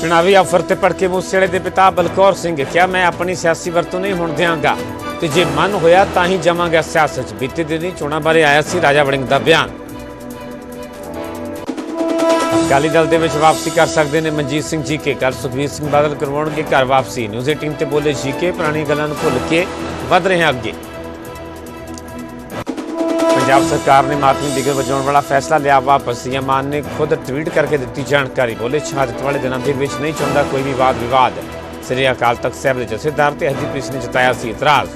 ਚੁਣਾਵੀ offer ਤੇ ਭੜਕੇ ਮੂਸੇਵਾਲੇ ਦੇ ਪਿਤਾ ਬਲਕੌਰ ਸਿੰਘ ਕਿਹਾ, ਮੈਂ ਆਪਣੀ ਸਿਆਸੀ ਵਰਤੋਂ ਨਹੀਂ ਹੋਣ ਦਿਆਂਗਾ ਤੇ ਜੇ ਮਨ ਹੋਇਆ ਤਾਂ ਹੀ ਜਾਵਾਂਗਾ ਸਿਆਸਤ 'ਚ। ਬੀਤੇ ਦਿਨੀ ਚੋਣਾਂ ਬਾਰੇ ਆਇਆ ਸੀ ਰਾਜਾ ਵੜਿੰਗ ਦਾ ਬਿਆਨ। ਅਕਾਲੀ ਦਲ ਦੇ ਵਿੱਚ ਵਾਪਸੀ ਕਰ ਸਕਦੇ ਨੇ ਮਨਜੀਤ ਸਿੰਘ ਜੀ ਕੇ। ਕੱਲ ਸੁਖਬੀਰ ਸਿੰਘ ਬਾਦਲ ਕਰਵਾਉਣਗੇ ਘਰ ਵਾਪਸੀ। ਨਿਊਜ਼ 18 ਤੇ ਬੋਲੇ ਜੀ ਕੇ ਪੁਰਾਣੀ ਗੱਲਾਂ ਨੂੰ ਭੁੱਲ ਕੇ ਵੱਧ ਰਹੇ ਅੱਗੇ। ਪੰਜਾਬ ਸਰਕਾਰ ਨੇ ਮਾਤਮੀ ਬਿਗਰ ਵਜਾਉਣ ਵਾਲਾ ਫੈਸਲਾ ਲਿਆ ਵਾਪਸ ਸੀਐਮ ਮਾਨ ਨੇ ਖੁਦ ਟਵੀਟ ਕਰਕੇ ਦਿੱਤੀ ਜਾਣਕਾਰੀ ਬੋਲੇ ਸ਼ਹਾਦਤ ਵਾਲੇ ਦਿਨਾਂ ਦੇ ਵਿੱਚ ਨਹੀਂ ਚਾਹੁੰਦਾ ਕੋਈ ਵੀ ਵਾਦ ਵਿਵਾਦ ਸ੍ਰੀ ਅਕਾਲ ਤਖਤ ਸਾਹਿਬ ਦੇ ਜਥੇਦਾਰ ਤੇ ਹਰਜੀਤ ਨੇ ਜਤਾਇਆ ਸੀ ਇਤਰਾਜ਼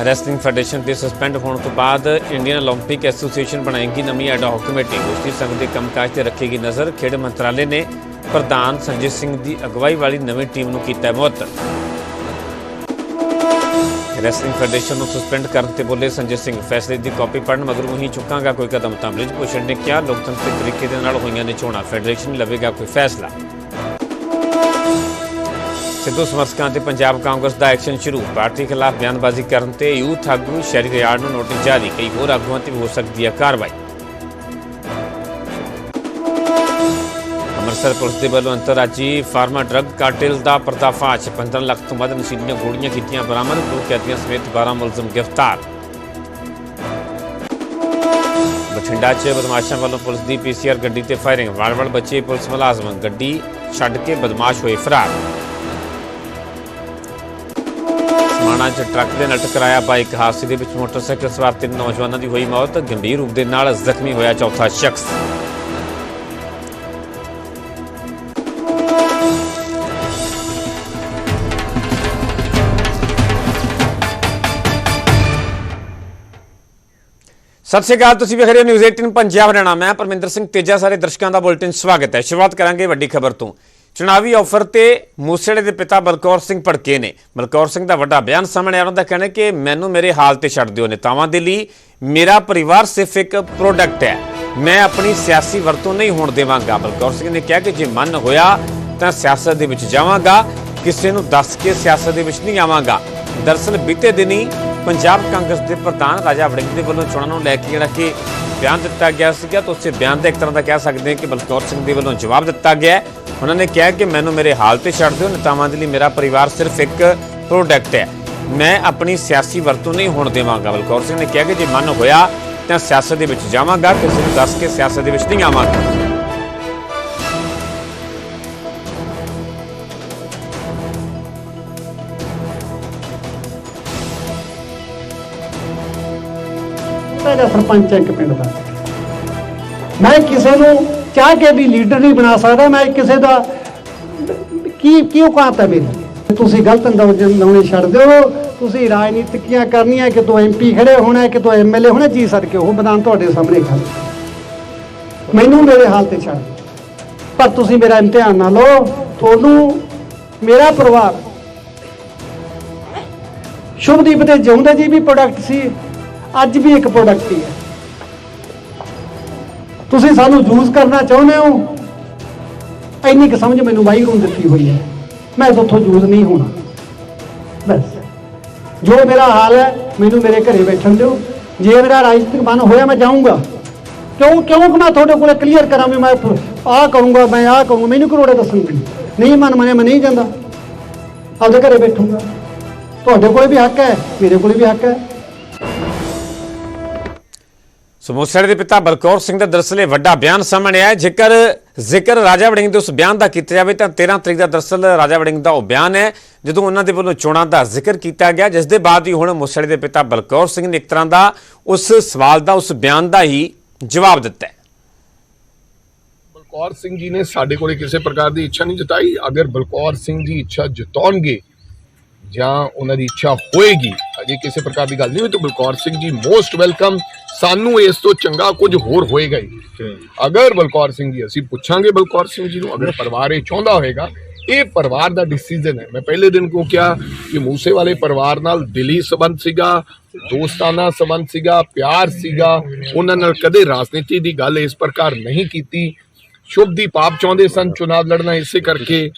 ਰੈਸਲਿੰਗ ਫੈਡਰੇਸ਼ਨ ਦੇ ਸਸਪੈਂਡ ਹੋਣ ਤੋਂ ਬਾਅਦ ਇੰਡੀਅਨ 올림픽 ਐਸੋਸੀਏਸ਼ਨ ਬਣਾਏਗੀ ਨਵੀਂ ਐਡ ਹਾਕ ਕਮੇਟੀ ਕੁਸ਼ਤੀ ਸੰਘ ਦੇ ਕੰਮਕਾਜ ਤੇ ਰੱਖੇਗੀ ਨਜ਼ਰ ਖੇਡ ਮੰਤਰਾਲੇ ਨੇ ਪ੍ਰਧਾਨ ਸੰਜੇ ਸਿੰਘ ਦੀ ਅਗਵਾਈ ਵਾਲੀ ਨਵੀਂ ਟੀਮ ਨੂੰ ਕੀਤਾ ਹੈ ਮੁਅੱਤਲ ਰੈਸਲਿੰਗ ਫੈਡਰੇਸ਼ਨ ਨੂੰ ਸਸਪੈਂਡ ਕਰਨ ਤੇ ਬੋਲੇ ਸੰਜੇ ਸਿੰਘ। ਫੈਸਲੇ ਦੀ ਕਾਪੀ ਪੜਨ ਮਗਰੋਂ ਹੀ ਚੁੱਕਾਂਗਾ ਕੋਈ ਕਦਮ ਤਾਂ। ਬ੍ਰਿਜ ਭੂਸ਼ਣ ਨੇ ਕਿਹਾ ਲੋਕਤੰਤਰੀ ਤਰੀਕੇ ਦੇ ਨਾਲ ਹੋਈਆਂ ਨੇ ਚੋਣਾਂ ਫੈਡਰੇਸ਼ਨ ਲਵੇਗਾ ਕੋਈ ਫੈਸਲਾ। ਸਿੱਧੂ ਸਮਰਥਕਾਂ ਤੇ ਪੰਜਾਬ ਕਾਂਗਰਸ ਦਾ ਐਕਸ਼ਨ ਸ਼ੁਰੂ। ਪਾਰਟੀ ਖਿਲਾਫ ਬਿਆਨਬਾਜ਼ੀ ਕਰਨ ਤੇ ਯੂਥ ਆਗੂ ਸ਼ਹਿਰੀ ਰਿਆੜ ਨੂੰ ਨੋਟਿਸ ਜਾਰੀ। ਕਈ ਹੋਰ ਆਗੂਆਂ ਤੇ ਹੋ ਸਕਦੀ ਹੈ ਕਾਰਵਾਈ। ਅੰਮ੍ਰਿਤਸਰ ਪੁਲਿਸ ਦੇ ਵੱਲੋਂ ਅੰਤਰਰਾਜੀ ਫਾਰਮਾ ਡਰੱਗ ਕਾਰਟੇਲ ਦਾ ਪਰਦਾਫਾਸ਼। 15 ਲੱਖ ਤੋਂ ਵੱਧ ਨਸ਼ੀਲੀਆਂ ਗੋਲੀਆਂ ਕੀਤੀਆਂ ਬਰਾਮਦ, ਦੋ ਕੈਦੀਆਂ ਸਮੇਤ 12 ਮੁਲਜ਼ਮ ਗ੍ਰਿਫਤਾਰ। ਬਠਿੰਡਾ 'ਚ ਬਦਮਾਸ਼ਾਂ ਵੱਲੋਂ ਪੁਲਿਸ ਦੀ ਪੀਸੀਆਰ ਗੱਡੀ ਤੇ ਫਾਇਰਿੰਗ। ਵੜ-ਵੜ ਬੱਚੇ, ਪੁਲਿਸ ਮੁਲਾਜ਼ਮ, ਗੱਡੀ ਛੱਡ ਕੇ ਬਦਮਾਸ਼ ਹੋਏ ਫਰਾਰ। ਸਮਾਣਾ 'ਚ ਟਰੱਕ ਦੇ ਨਾਲ ਟਕਰਾਇਆ ਬਾਈਕ। ਹਾਦਸੇ ਦੇ ਵਿੱਚ ਮੋਟਰਸਾਈਕਲ ਸਵਾਰ ਤਿੰਨ ਨੌਜਵਾਨਾਂ ਦੀ ਹੋਈ ਮੌਤ। ਗੰਭੀਰ ਰੂਪ ਦੇ ਨਾਲ ਜ਼ਖਮੀ ਹੋਇਆ ਚੌਥਾ ਸ਼ਖਸ। ਸਤਿ ਸ਼੍ਰੀ ਅਕਾਲ, ਤੁਸੀਂ ਵੇਖ ਰਹੇ ਹੋ ਨਿਊਜ਼ 18 ਪੰਜਾਬ ਹਰਿਆਣਾ। ਮੈਂ ਪਰਮਿੰਦਰ ਸਿੰਘ ਤੇਜਾ, ਸਾਰੇ ਦਰਸ਼ਕਾਂ ਦਾ ਬੁਲੇਟਿਨ ਸਵਾਗਤ ਹੈ। ਸ਼ੁਰੂਆਤ ਕਰਾਂਗੇ ਵੱਡੀ ਖਬਰ ਤੋਂ। ਚੁਣਾਵੀ ਆਫਰ ਤੇ ਮੂਸੇੜੇ ਦੇ ਪਿਤਾ ਬਲਕੌਰ ਸਿੰਘ ਭੜਕੇ ਨੇ। ਬਲਕੌਰ ਸਿੰਘ ਦਾ ਵੱਡਾ ਬਿਆਨ ਸਾਹਮਣੇ ਆਇਆ ਦਾ ਕਹਿਣਾ ਕਿ ਮੈਨੂੰ ਮੇਰੇ ਹਾਲ ਤੇ ਛੱਡ ਦਿਓ ਨੇਤਾਵਾਂ ਦੇ ਲਈ। ਮੇਰਾ ਪਰਿਵਾਰ ਸਿਰਫ ਇੱਕ ਪ੍ਰੋਡਕਟ ਹੈ। ਮੈਂ ਆਪਣੀ ਸਿਆਸੀ ਵਰਤੋਂ ਨਹੀਂ ਹੋਣ ਦੇਵਾਂਗਾ। ਬਲਕੌਰ ਸਿੰਘ ਨੇ ਕਿਹਾ ਕਿ ਜੇ ਮਨ ਹੋਇਆ ਤਾਂ ਸਿਆਸਤ ਦੇ ਵਿੱਚ ਜਾਵਾਂਗਾ। ਕਿਸੇ ਨੂੰ ਦੱਸ ਕੇ ਸਿਆਸਤ ਦੇ ਵਿੱਚ ਨਹੀਂ ਆਵਾਂਗਾ। ਦਰਅਸਲ ਬੀਤੇ ਦਿਨੀ ਪੰਜਾਬ ਕਾਂਗਰਸ ਦੇ ਪ੍ਰਧਾਨ ਰਾਜਾ ਵੜਿੰਗ ਦੇ ਵੱਲੋਂ ਚੋਣਾਂ ਨੂੰ ਲੈ ਕੇ ਜਿਹੜਾ ਕਿ ਬਿਆਨ ਦਿੱਤਾ ਗਿਆ ਸੀਗਾ ਤਾਂ ਉਸੇ ਬਿਆਨ ਦਾ ਇੱਕ ਤਰ੍ਹਾਂ ਦਾ ਕਹਿ ਸਕਦੇ ਹਾਂ ਕਿ ਬਲਕੌਰ ਸਿੰਘ ਦੇ ਵੱਲੋਂ ਜਵਾਬ ਦਿੱਤਾ ਗਿਆ ਉਹਨਾਂ ਨੇ ਕਿਹਾ ਕਿ ਮੈਨੂੰ ਮੇਰੇ ਹਾਲ ਤੇ ਛੱਡ ਦਿਓ, ਨੇਤਾਵਾਂ ਦੇ ਲਈ ਮੇਰਾ ਪਰਿਵਾਰ ਸਿਰਫ ਇੱਕ ਪ੍ਰੋਡਕਟ ਹੈ। ਮੈਂ ਆਪਣੀ ਸਿਆਸੀ ਵਰਤੋਂ ਨਹੀਂ ਹੋਣ ਦੇਵਾਂਗਾ। ਬਲਕੌਰ ਸਿੰਘ ਨੇ ਕਿਹਾ ਕਿ ਜੇ ਮਨ ਹੋਇਆ ਤਾਂ ਸਿਆਸਤ ਦੇ ਵਿੱਚ ਜਾਵਾਂਗਾ, ਕਿਸੇ ਨੂੰ ਦੱਸ ਕੇ ਸਿਆਸਤ ਦੇ ਵਿੱਚ ਨਹੀਂ ਆਵਾਂਗਾ। ਮੈਂ ਸਰਪੰਚ ਹਾਂ ਇੱਕ ਪਿੰਡ ਦਾ। ਮੈਂ ਕਿਸੇ ਨੂੰ ਚਾਹ ਕੇ ਵੀ ਲੀਡਰ ਨਹੀਂ ਬਣਾ ਸਕਦਾ, ਮੈਂ ਕਿਸੇ ਦਾ ਕੀ ਕਿਉਂ ਕਹਾਤਾ ਮੇਰੀ? ਤੁਸੀਂ ਗਲਤ ਅੰਦਾਜ਼ ਲਾਉਣੇ ਛੱਡ ਦਿਓ। ਤੁਸੀਂ ਰਾਜਨੀਤਿਕੀਆਂ ਕਰਨੀਆਂ, ਕਿ ਤੂੰ ਐਮਪੀ ਖੜੇ ਹੋਣਾ, ਕਿ ਤੂੰ ਐਮਐਲਏ ਹੋਣਾ, ਜੀ ਸਦਕੇ ਉਹ ਮੈਦਾਨ ਤੁਹਾਡੇ ਸਾਹਮਣੇ ਖੜਾ ਮੈਨੂੰ ਮੇਰੇ ਹਾਲ ਤੇ ਛੱਡ ਪਰ ਤੁਸੀਂ ਮੇਰਾ ਇਮਤਿਹਾਨ ਨਾ ਲਓ। ਤੁਹਾਨੂੰ ਮੇਰਾ ਪਰਿਵਾਰ, ਸ਼ੁਭਦੀਪ ਤੇ ਜਿਉਂਦੇ ਜੀ ਵੀ ਪ੍ਰੋਡਕਟ ਸੀ। ਅੱਜ ਵੀ ਇੱਕ ਪ੍ਰੋਡਕਟ ਹੀ ਹੈ। ਤੁਸੀਂ ਸਾਨੂੰ ਯੂਜ਼ ਕਰਨਾ ਚਾਹੁੰਦੇ ਹੋ? ਇੰਨੀ ਕੁ ਸਮਝ ਮੈਨੂੰ ਵਾਹਿਗੁਰੂ ਨੇ ਦਿੱਤੀ ਹੋਈ ਹੈ। ਮੈਂ ਤੁਹਾਥੋਂ ਯੂਜ਼ ਨਹੀਂ ਹੋਣਾ। ਬਸ। ਜੋ ਮੇਰਾ ਹਾਲ ਹੈ, ਮੈਨੂੰ ਮੇਰੇ ਘਰੇ ਬੈਠਣ ਦਿਓ। ਜੇ ਮੇਰਾ ਰਾਜਨੀਤਿਕ ਮਨ ਹੋਇਆ ਮੈਂ ਜਾਊਂਗਾ। ਕਿਉਂ ਕਿਉਂ ਕਿ ਮੈਂ ਤੁਹਾਡੇ ਕੋਲੇ ਕਲੀਅਰ ਕਰਾਂ ਵੀ ਮੈਂ ਆਹ ਕਰੂੰਗਾ ਮੈਂ ਆਹ ਕਰੂੰਗਾ ਮੈਨੂੰ ਕਰੋੜੇ ਦੱਸਣਗੇ ਨਹੀਂ ਮਨ ਮਨੇ ਮੈਂ ਨਹੀਂ ਜਾਂਦਾ। ਆਪਦੇ ਘਰੇ ਬੈਠੂੰਗਾ। ਤੁਹਾਡੇ ਕੋਲੇ ਵੀ ਹੱਕ ਹੈ, ਮੇਰੇ ਕੋਲੇ ਵੀ ਹੱਕ ਹੈ। ਸੋ ਮੂਸੇਵਾਲੇ ਦੇ ਪਿਤਾ ਬਲਕੌਰ ਸਿੰਘ ਦਾ ਦਰਅਸਲ ਵੱਡਾ ਬਿਆਨ ਸਾਹਮਣੇ ਆਇਆ ਜੇਕਰ ਜ਼ਿਕਰ ਰਾਜਾ ਵੜਿੰਗ ਦੇ ਉਸ ਬਿਆਨ ਦਾ ਕੀਤਾ ਜਾਵੇ ਤਾਂ 13 ਤਰੀਕ ਦਾ ਦਰਅਸਲ ਰਾਜਾ ਵੜਿੰਗ ਦਾ ਉਹ ਬਿਆਨ ਹੈ, ਜਦੋਂ ਉਹਨਾਂ ਦੇ ਵੱਲੋਂ ਚੋਣਾਂ ਦਾ ਜ਼ਿਕਰ ਕੀਤਾ ਗਿਆ, ਜਿਸ ਦੇ ਬਾਅਦ ਹੀ ਹੁਣ ਮੂਸੇਵਾਲੇ ਦੇ ਪਿਤਾ ਬਲਕੌਰ ਸਿੰਘ ਨੇ ਇੱਕ ਤਰ੍ਹਾਂ ਦਾ ਉਸ ਸਵਾਲ ਦਾ, ਉਸ ਬਿਆਨ ਦਾ ਹੀ ਜਵਾਬ ਦਿੱਤਾ ਹੈ। ਬਲਕੌਰ ਸਿੰਘ ਜੀ ਨੇ ਸਾਡੇ ਕੋਲੇ ਕਿਸੇ ਪ੍ਰਕਾਰ ਦੀ ਇੱਛਾ ਨਹੀਂ ਜਤਾਈ। ਅਗਰ ਬਲਕੌਰ ਸਿੰਘ ਜੀ ਇੱਛਾ ਜਤਾਉਣਗੇ ਜਾਂ ਉਹਨਾਂ ਦੀ ਇੱਛਾ ਹੋਏਗੀ। ਅਜੇ ਕਿਸੇ ਪ੍ਰਕਾਰ ਦੀ ਗੱਲ ਨਹੀਂ ਹੋਈ ਤਾਂ ਬਲਕੌਰ ਸਿੰਘ ਜੀ ਮੋਸਟ ਵੈਲਕਮ ਸਾਨੂੰ ਇਸ ਤੋਂ ਚੰਗਾ ਕੁਝ ਹੋਰ ਹੋਏਗਾ ਹੀ। ਅਗਰ ਬਲਕੌਰ ਸਿੰਘ ਜੀ ਅਸੀਂ ਪੁੱਛਾਂਗੇ ਬਲਕੌਰ ਸਿੰਘ ਜੀ ਨੂੰ ਅਗਰ ਪਰਿਵਾਰ ਇਹ ਚਾਹੁੰਦਾ ਹੋਏਗਾ ਇਹ ਪਰਿਵਾਰ ਦਾ ਡਿਸੀਜਨ ਹੈ। ਮੈਂ ਪਹਿਲੇ ਦਿਨ ਕੋ ਕਿਹਾ ਕਿ ਮੂਸੇ ਵਾਲੇ ਪਰਿਵਾਰ ਨਾਲ ਦਿਲੀ ਸਬੰਧ ਸੀਗਾ ਦੋਸਤਾਨਾ ਸਬੰਧ ਸੀਗਾ ਪਿਆਰ ਸੀਗਾ। ਉਹਨਾਂ ਨਾਲ ਕਦੇ ਰਾਜਨੀਤੀ ਦੀ ਗੱਲ ਇਸ ਪ੍ਰਕਾਰ ਨਹੀਂ ਕੀਤੀ। ਸ਼ੁਭਦੀਪ ਆਪ ਚਾਹੁੰਦੇ ਸਨ ਚੁਣਾਵ ਲੜਨਾ ਇਸੇ ਕਰਕੇ।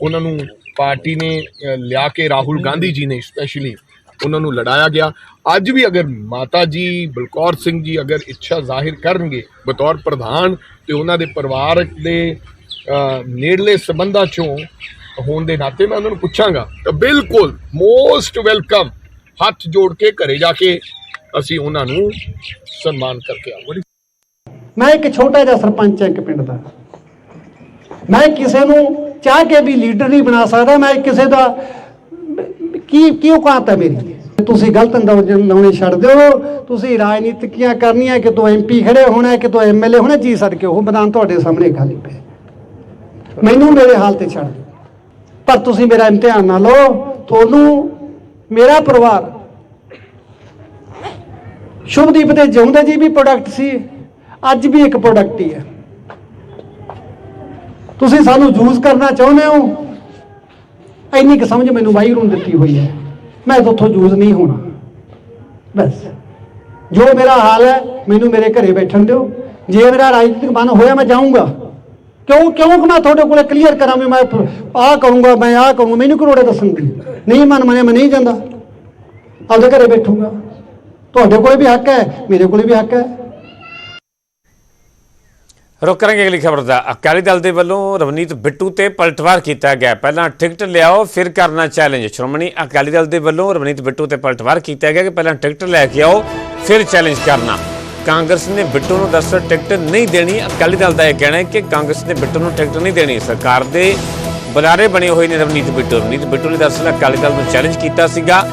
ਉਹਨਾਂ ਨੂੰ ਪਾਰਟੀ ਨੇ ਲਿਆ ਕੇ ਰਾਹੁਲ ਗਾਂਧੀ ਜੀ ਨੇ ਸਪੈਸ਼ਲੀ ਉਹਨਾਂ ਨੂੰ ਲੜਾਇਆ ਗਿਆ। ਅੱਜ ਵੀ ਅਗਰ ਮਾਤਾ ਜੀ, ਬਲਕੌਰ ਸਿੰਘ ਜੀ ਅਗਰ ਇੱਛਾ ਜ਼ਾਹਿਰ ਕਰਨਗੇ, ਬਤੌਰ ਪ੍ਰਧਾਨ ਤੇ ਉਹਨਾਂ ਦੇ ਪਰਿਵਾਰ ਦੇ ਨੇੜਲੇ ਸੰਬੰਧਾਂ ਚੋਂ ਹੋਣ ਦੇ ਨਾਤੇ ਮੈਂ ਉਹਨਾਂ ਨੂੰ ਪੁੱਛਾਂਗਾ। ਤਾਂ ਬਿਲਕੁਲ ਮੋਸਟ ਵੈਲਕਮ ਹੱਥ ਜੋੜ ਕੇ ਘਰੇ ਜਾ ਕੇ ਅਸੀਂ ਉਹਨਾਂ ਨੂੰ ਸਨਮਾਨ ਕਰਕੇ ਆਵਾਂਗੇ। ਮੈਂ ਇੱਕ ਛੋਟਾ ਜਿਹਾ ਸਰਪੰਚ ਹਾਂ ਇੱਕ ਪਿੰਡ ਦਾ। ਮੈਂ ਕਿਸੇ ਨੂੰ ਚਾਹ ਕੇ ਵੀ ਲੀਡਰ ਨਹੀਂ ਬਣਾ ਸਕਦਾ, ਮੈਂ ਕਿਸੇ ਦਾ ਕੀ ਕੀ ਔਕਾਤ ਹੈ ਮੇਰੀ? ਤੁਸੀਂ ਗਲਤ ਅੰਦਾਜ਼ ਲਾਉਣੇ ਛੱਡ ਦਿਓ ਤੁਸੀਂ ਰਾਜਨੀਤਿਕੀਆਂ ਕਰਨੀਆਂ, ਕਿ ਤੋ ਐਮਪੀ ਖੜੇ ਹੋਣਾ, ਕਿ ਤੋ ਐਮਐਲਏ ਹੋਣਾ, ਜੀ ਸਦਕੇ ਉਹ ਮੈਦਾਨ ਤੁਹਾਡੇ ਸਾਹਮਣੇ ਖਾਲੀ ਪਿਆ। ਮੈਨੂੰ ਮੇਰੇ ਹਾਲ ਤੇ ਛੱਡ ਪਰ ਤੁਸੀਂ ਮੇਰਾ ਇਮਤਿਹਾਨ ਨਾ ਲਓ। ਤੁਹਾਨੂੰ ਮੇਰਾ ਪਰਿਵਾਰ ਸ਼ੁਭਦੀਪ ਦੇ ਜਿਉਂਦੇ ਜੀ ਵੀ ਪ੍ਰੋਡਕਟ ਸੀ, ਅੱਜ ਵੀ ਇੱਕ ਪ੍ਰੋਡਕਟ ਹੀ ਹੈ। ਤੁਸੀਂ ਸਾਨੂੰ ਯੂਜ਼ ਕਰਨਾ ਚਾਹੁੰਦੇ ਹੋ? ਇੰਨੀ ਕੁ ਸਮਝ ਮੈਨੂੰ ਵਾਹਿਗੁਰੂ ਨੇ ਦਿੱਤੀ ਹੋਈ ਹੈ। ਮੈਂ ਤੁਹਾਥੋਂ ਯੂਜ਼ ਨਹੀਂ ਹੋਣਾ। ਬਸ। ਜੋ ਮੇਰਾ ਹਾਲ ਹੈ, ਮੈਨੂੰ ਮੇਰੇ ਘਰੇ ਬੈਠਣ ਦਿਓ। ਜੇ ਮੇਰਾ ਰਾਜਨੀਤਿਕ ਮਨ ਹੋਇਆ ਮੈਂ ਜਾਊਂਗਾ। ਕਿਉਂ ਕਿਉਂ ਕਿ ਮੈਂ ਤੁਹਾਡੇ ਕੋਲੇ ਕਲੀਅਰ ਕਰਾਂ ਵੀ ਮੈਂ ਆਹ ਕਰੂੰਗਾ, ਮੈਂ ਆਹ ਕਰੂੰਗਾ, ਮੈਨੂੰ ਕਰੋੜੇ ਦੱਸਣ ਦੀ? ਨਹੀਂ ਮਨ ਮਨੇ ਮੈਂ ਨਹੀਂ ਜਾਂਦਾ ਆਪਦੇ ਘਰੇ ਬੈਠੂੰਗਾ। ਤੁਹਾਡੇ ਕੋਲੇ ਵੀ ਹੱਕ ਹੈ, ਮੇਰੇ ਕੋਲੇ ਵੀ ਹੱਕ ਹੈ। ਰੁਕ ਕਰਾਂਗੇ ਅਗਲੀ ਖਬਰ ਦਾ। ਅਕਾਲੀ ਦਲ ਦੇ ਵੱਲੋਂ ਰਵਨੀਤ ਬਿੱਟੂ ਤੇ ਪਲਟਵਾਰ ਕੀਤਾ ਗਿਆ। ਪਹਿਲਾਂ ਟਿਕਟ ਲਿਆਓ, ਫਿਰ ਕਰਨਾ ਚੈਲੰਜ ਸ਼੍ਰੋਮਣੀ ਅਕਾਲੀ ਦਲ ਦੇ ਵੱਲੋਂ ਰਵਨੀਤ ਬਿੱਟੂ ਤੇ ਪਲਟਵਾਰ ਕੀਤਾ ਗਿਆ ਕਿ ਪਹਿਲਾਂ ਟਿਕਟ ਲੈ ਕੇ ਆਓ, ਫਿਰ ਚੈਲੰਜ ਕਰਨਾ। ਕਾਂਗਰਸ ਨੇ ਬਿੱਟੂ ਨੂੰ ਦਰਸਲ ਟਿਕਟ ਨਹੀਂ ਦੇਣੀ। ਅਕਾਲੀ ਦਲ ਦਾ ਇਹ ਕਹਿਣਾ ਹੈ ਕਿ ਕਾਂਗਰਸ ਨੇ ਬਿੱਟੂ ਨੂੰ ਟਿਕਟ ਨਹੀਂ ਦੇਣੀ। ਸਰਕਾਰ ਦੇ ਬੁਲਾਰੇ ਬਣੇ ਹੋਏ ਨੇ ਰਵਨੀਤ ਬਿੱਟੂ। ਰਵਨੀਤ ਬਿੱਟੂ ਨੇ ਦਰਸਲ ਅਕਾਲੀ ਦਲ ਨੂੰ ਚੈਲੰਜ ਕੀਤਾ ਸੀਗਾ।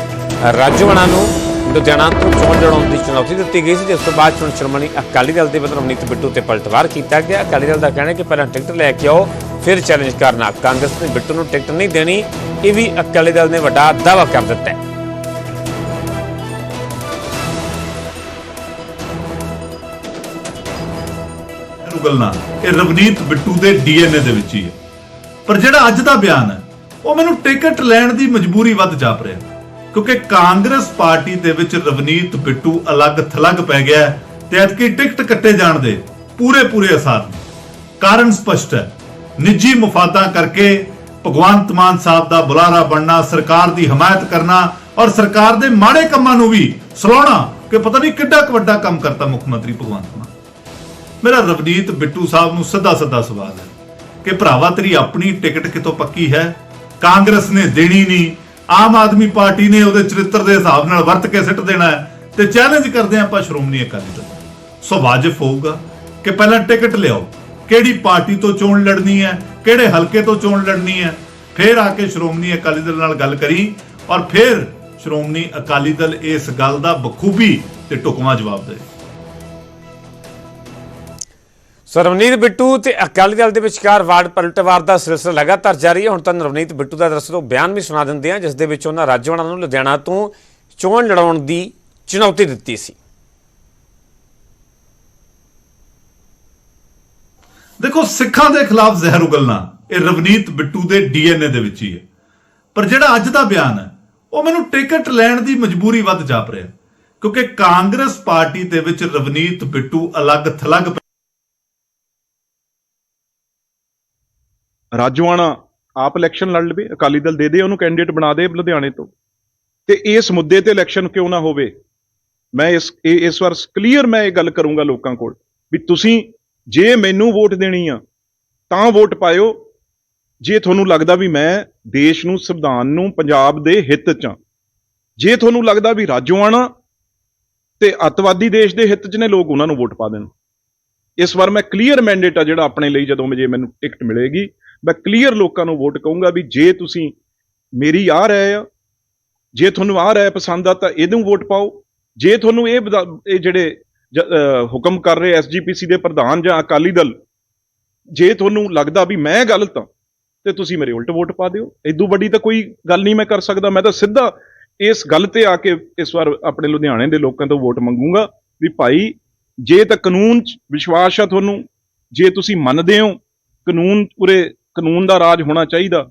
ਰਾਜੋਆਣਾ ਨੂੰ ਲੁਧਿਆਣਾ ਤੋਂ ਚੋਣ ਲੜਾਉਣ ਦੀ ਚੁਣੌਤੀ ਦਿੱਤੀ ਗਈ ਸੀ, ਜਿਸ ਤੋਂ ਬਾਅਦ ਚੋਣ ਸ਼੍ਰੋਮਣੀ ਅਕਾਲੀ ਦਲ ਦੇ ਵੱਲੋਂ ਰਵਨੀਤ ਬਿੱਟੂ ਤੇ ਪਲਟਵਾਰ ਕੀਤਾ ਗਿਆ। ਅਕਾਲੀ ਦਲ ਦਾ ਕਹਿਣਾ ਹੈ ਕਿ ਪਹਿਲਾਂ ਟਿਕਟ ਲੈ ਕੇ ਆਓ, ਫਿਰ ਚੈਲੰਜ ਕਰਨਾ। ਕਾਂਗਰਸ ਨੇ ਬਿੱਟੂ ਨੂੰ ਟਿਕਟ ਨਹੀਂ ਦੇਣੀ, ਇਹ ਵੀ ਅਕਾਲੀ ਦਲ ਨੇ ਵੱਡਾ ਦਾਅਵਾ ਕਰ ਦਿੱਤਾ ਹੈ। ਨੂੰ ਇਹ ਰਵਨੀਤ ਬਿੱਟੂ ਦੇ ਡੀਐਨਏ ਦੇ ਵਿੱਚ ਹੀ ਹੈ। ਪਰ ਜਿਹੜਾ ਅੱਜ ਦਾ ਬਿਆਨ ਹੈ, ਉਹ ਮੈਨੂੰ ਟਿਕਟ ਲੈਣ ਦੀ ਮਜਬੂਰੀ ਵੱਧ ਜਾਪ ਰਿਹਾ। ਕਿਉਂਕਿ ਕਾਂਗਰਸ ਪਾਰਟੀ ਦੇ ਵਿੱਚ ਰਵਨੀਤ ਬਿੱਟੂ ਅਲੱਗ ਥਲੱਗ ਪੈ ਗਿਆ ਤੇ ਐਤਕੀ ਟਿਕਟ ਕੱਟੇ ਜਾਣ ਦੇ ਪੂਰੇ ਪੂਰੇ ਅਸਾਰ ਨੇ। ਕਾਰਨ ਸਪਸ਼ਟ ਹੈ। ਨਿੱਜੀ ਮੁਫਾਦਾਂ ਕਰਕੇ ਭਗਵੰਤ ਮਾਨ ਸਾਹਿਬ ਦਾ ਬੁਲਾਰਾ ਬਣਨਾ, ਸਰਕਾਰ ਦੀ ਹਮਾਇਤ ਕਰਨਾ ਔਰ ਸਰਕਾਰ ਦੇ ਮਾੜੇ ਕੰਮਾਂ ਨੂੰ ਵੀ ਸਲਾਉਣਾ ਕਿ ਪਤਾ ਨਹੀਂ ਕਿੱਡਾ ਕੁ ਵੱਡਾ ਕੰਮ ਕਰਤਾ ਮੁੱਖ ਮੰਤਰੀ ਭਗਵੰਤ ਮਾਨ। ਮੇਰਾ ਰਵਨੀਤ ਬਿੱਟੂ ਸਾਹਿਬ ਨੂੰ ਸਿੱਧਾ ਸਿੱਧਾ ਸਵਾਲ ਹੈ ਕਿ ਭਰਾਵਾ ਤੇਰੀ ਆਪਣੀ ਟਿਕਟ ਕਿਤੋਂ ਪੱਕੀ ਹੈ? ਕਾਂਗਰਸ ਨੇ ਦੇਣੀ ਨਹੀਂ ਆਮ ਆਦਮੀ ਪਾਰਟੀ ਨੇ ਉਹਦੇ ਚਰਿੱਤਰ ਦੇ ਹਿਸਾਬ ਨਾਲ ਵਰਤ ਕੇ ਸਿੱਟ ਦੇਣਾ ਹੈ ਤੇ ਚੈਲੰਜ ਕਰਦੇ ਹਾਂ ਆਪਾਂ ਸ਼੍ਰੋਮਣੀ ਅਕਾਲੀ ਦਲ ਸੋ ਵਾਜਬ ਹੋਊਗਾ ਕਿ ਪਹਿਲਾਂ ਟਿਕਟ ਲਿਆਓ, ਕਿਹੜੀ ਪਾਰਟੀ ਤੋਂ ਚੋਣ ਲੜਨੀ ਹੈ, ਕਿਹੜੇ ਹਲਕੇ ਤੋਂ ਚੋਣ ਲੜਨੀ ਹੈ, ਫਿਰ ਆ ਕੇ ਸ਼੍ਰੋਮਣੀ ਅਕਾਲੀ ਦਲ ਨਾਲ ਗੱਲ ਕਰੀ ਔਰ ਫਿਰ ਸ਼੍ਰੋਮਣੀ ਅਕਾਲੀ ਦਲ ਇਸ ਗੱਲ ਦਾ ਬਖੂਬੀ ਤੇ ਟੁਕਮਾ ਜਵਾਬ ਦੇ। ਸੋ ਰਵਨੀਤ ਬਿੱਟੂ ਤੇ ਅਕਾਲੀ ਦਲ ਦੇ ਵਿਚਕਾਰ ਵਾਰਡ ਪਲਟਵਾਰ ਦਾ ਸਿਲਸਿਲਾ ਲਗਾਤਾਰ ਜਾਰੀ ਹੈ। ਹੁਣ ਤਾਂ ਰਵਨੀਤ ਬਿੱਟੂ ਦਾ ਦਰਅਸਲ ਬਿਆਨ ਵੀ ਸੁਣਾ ਦਿੰਦੇ ਆ, ਜਿਸ ਦੇ ਵਿੱਚ ਉਹਨਾਂ ਰਾਜੋਆਣਾ ਨੂੰ ਲੁਧਿਆਣਾ ਤੋਂ ਚੋਣ ਲੜਾਉਣ ਦੀ ਚੁਣੌਤੀ ਦਿੱਤੀ ਸੀ। ਦੇਖੋ, ਸਿੱਖਾਂ ਦੇ ਖਿਲਾਫ ਜ਼ਹਿਰ ਉਗਲਣਾ ਇਹ ਰਵਨੀਤ ਬਿੱਟੂ ਦੇ ਡੀਐਨਏ ਦੇ ਵਿੱਚ ਹੀ ਹੈ। ਪਰ ਜਿਹੜਾ ਅੱਜ ਦਾ ਬਿਆਨ ਹੈ, ਉਹ ਮੈਨੂੰ ਟਿਕਟ ਲੈਣ ਦੀ ਮਜਬੂਰੀ ਵੱਧ ਜਾਪ ਰਿਹਾ ਕਿਉਂਕਿ ਕਾਂਗਰਸ ਪਾਰਟੀ ਦੇ ਵਿੱਚ ਰਵਨੀਤ ਬਿੱਟੂ ਅਲੱਗ ਥਲੱਗ ਰਾਜਵਾਨਾ ਆਪ ਇਲੈਕਸ਼ਨ ਲੜ ਲਵੇ, ਅਕਾਲੀ ਦਲ ਦੇ ਦੇ, ਉਹਨੂੰ ਕੈਂਡੀਡੇਟ ਬਣਾ ਦੇ ਲੁਧਿਆਣੇ ਤੋਂ। ਤੇ ਇਸ ਮੁੱਦੇ ਤੇ ਇਲੈਕਸ਼ਨ ਕਿਉਂ ਨਾ ਹੋਵੇ? ਮੈਂ ਇਸ, ਇਹ- ਇਸ ਵਾਰ ਕਲੀਅਰ ਮੈਂ ਇਹ ਗੱਲ ਕਰੂੰਗਾ ਲੋਕਾਂ ਕੋਲ ਵੀ ਤੁਸੀਂ ਜੇ ਮੈਨੂੰ ਵੋਟ ਦੇਣੀ ਆ, ਤਾਂ ਵੋਟ ਪਾਇਓ। ਜੇ ਤੁਹਾਨੂੰ ਲੱਗਦਾ ਵੀ ਮੈਂ ਦੇਸ਼ ਨੂੰ, ਸੰਵਿਧਾਨ ਨੂੰ, ਪੰਜਾਬ ਦੇ ਹਿੱਤ 'ਚ ਆ, ਜੇ ਤੁਹਾਨੂੰ ਲੱਗਦਾ ਵੀ ਰਾਜੋਆਣਾ ਤੇ ਅੱਤਵਾਦੀ ਦੇਸ਼ ਦੇ ਹਿੱਤ 'ਚ ਨੇ, ਲੋਕ ਉਹਨਾਂ ਨੂੰ ਵੋਟ ਪਾ ਦੇਣ। ਇਸ ਵਾਰ ਮੈਂ ਕਲੀਅਰ ਮੈਂਡੇਟ ਆ ਜਿਹੜਾ ਆਪਣੇ ਲਈ ਜਦੋਂ ਜੇ ਮੈਨੂੰ ਟਿਕਟ ਮਿਲੇਗੀ ਮੈਂ ਕਲੀਅਰ ਲੋਕਾਂ ਨੂੰ ਵੋਟ ਕਹੂੰਗਾ ਵੀ ਜੇ ਤੁਸੀਂ ਮੇਰੀ ਆ ਰਹਿ ਆ, ਜੇ ਤੁਹਾਨੂੰ ਆ ਰਹਿ ਪਸੰਦ ਆ ਤਾਂ ਇਹਨੂੰ ਵੋਟ ਪਾਓ। ਜੇ ਤੁਹਾਨੂੰ ਇਹ ਇਹ ਜਿਹੜੇ ਹੁਕਮ ਕਰ ਰਹੇ ਐਸਜੀਪੀਸੀ ਦੇ ਪ੍ਰਧਾਨ ਜਾਂ ਅਕਾਲੀ ਦਲ, ਜੇ ਤੁਹਾਨੂੰ ਲੱਗਦਾ ਵੀ ਮੈਂ ਗਲਤ ਆ, ਤੇ ਤੁਸੀਂ ਮੇਰੇ ਉਲਟ ਵੋਟ ਪਾ ਦਿਓ। ਇਦੋਂ ਵੱਡੀ ਤਾਂ ਕੋਈ ਗੱਲ ਨਹੀਂ ਮੈਂ ਕਰ ਸਕਦਾ। ਮੈਂ ਤਾਂ ਸਿੱਧਾ ਇਸ ਗੱਲ ਤੇ ਆ ਕੇ ਇਸ ਵਾਰ ਆਪਣੇ ਲੁਧਿਆਣੇ ਦੇ ਲੋਕਾਂ ਤੋਂ ਵੋਟ ਮੰਗੂੰਗਾ ਵੀ ਭਾਈ, ਜੇ ਤਾਂ ਕਾਨੂੰਨ 'ਚ ਵਿਸ਼ਵਾਸ ਆ ਤੁਹਾਨੂੰ, ਜੇ ਤੁਸੀਂ ਮੰਨਦੇ ਹੋ ਕਾਨੂੰਨ ਉਰੇ ਕਾਨੂੰਨ ਦਾ ਰਾਜ ਹੋਣਾ ਚਾਹੀਦਾ।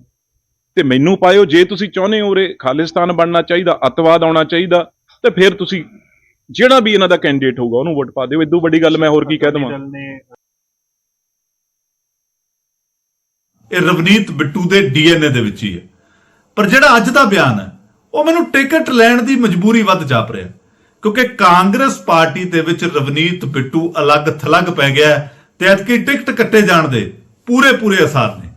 ਤੇ ਮੈਨੂੰ ਪਾਇਓ, ਜੇ ਤੁਸੀਂ ਚਾਹੁੰਦੇ ਹੋ ਉਰੇ ਖਾਲਿਸਤਾਨ ਬਣਨਾ ਚਾਹੀਦਾ, ਅੱਤਵਾਦ ਆਉਣਾ ਚਾਹੀਦਾ, ਤੇ ਫਿਰ ਤੁਸੀਂ ਜਿਹੜਾ ਵੀ ਇਹਨਾਂ ਦਾ ਕੈਂਡੀਡੇਟ ਹੋਊਗਾ, ਉਹਨੂੰ ਵੋਟ ਪਾ ਦਿਓ। ਇਦੋਂ ਵੱਡੀ ਗੱਲ ਮੈਂ ਹੋਰ ਕੀ ਕਹਿ ਦਵਾਂ। ਇਹ ਰਵਨੀਤ ਬਿੱਟੂ ਦੇ ਡੀਐਨਏ ਦੇ ਵਿੱਚ ਹੀ ਹੈ। ਪਰ ਜਿਹੜਾ ਅੱਜ ਦਾ ਬਿਆਨ ਹੈ, ਉਹ ਮੈਨੂੰ ਟਿਕਟ ਲੈਣ ਦੀ ਮਜਬੂਰੀ ਵੱਧ ਜਾਪ ਰਿਹਾ ਕਿਉਂਕਿ ਕਾਂਗਰਸ ਪਾਰਟੀ ਦੇ ਵਿੱਚ ਰਵਨੀਤ ਬਿੱਟੂ ਅਲੱਗ ਥਲੱਗ ਪੈ ਗਿਆ ਤੇ ਐਤਕੀ ਟਿਕਟ ਕੱਟੇ ਜਾਣ ਦੇ ਪੂਰੇ ਪੂਰੇ ਅਸਾਰ ਨੇ।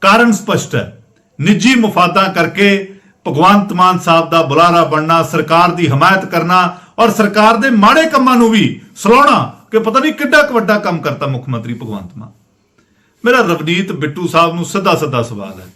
ਕਾਰਨ ਸਪਸ਼ਟ ਹੈ। ਨਿੱਜੀ ਮੁਫਾਦਾਂ ਕਰਕੇ ਭਗਵੰਤ ਮਾਨ ਸਾਹਿਬ ਦਾ ਬੁਲਾਰਾ ਬਣਨਾ, ਸਰਕਾਰ ਦੀ ਹਮਾਇਤ ਕਰਨਾ ਔਰ ਸਰਕਾਰ ਦੇ ਮਾੜੇ ਕੰਮਾਂ ਨੂੰ ਵੀ ਸਲਾਉਣਾ ਕਿ ਪਤਾ ਨਹੀਂ ਕਿੱਡਾ ਕੁ ਵੱਡਾ ਕੰਮ ਕਰਤਾ ਮੁੱਖ ਮੰਤਰੀ ਭਗਵੰਤ ਮਾਨ। ਮੇਰਾ ਰਵਨੀਤ ਬਿੱਟੂ ਸਾਹਿਬ ਨੂੰ ਸਿੱਧਾ ਸਿੱਧਾ ਸਵਾਲ ਹੈ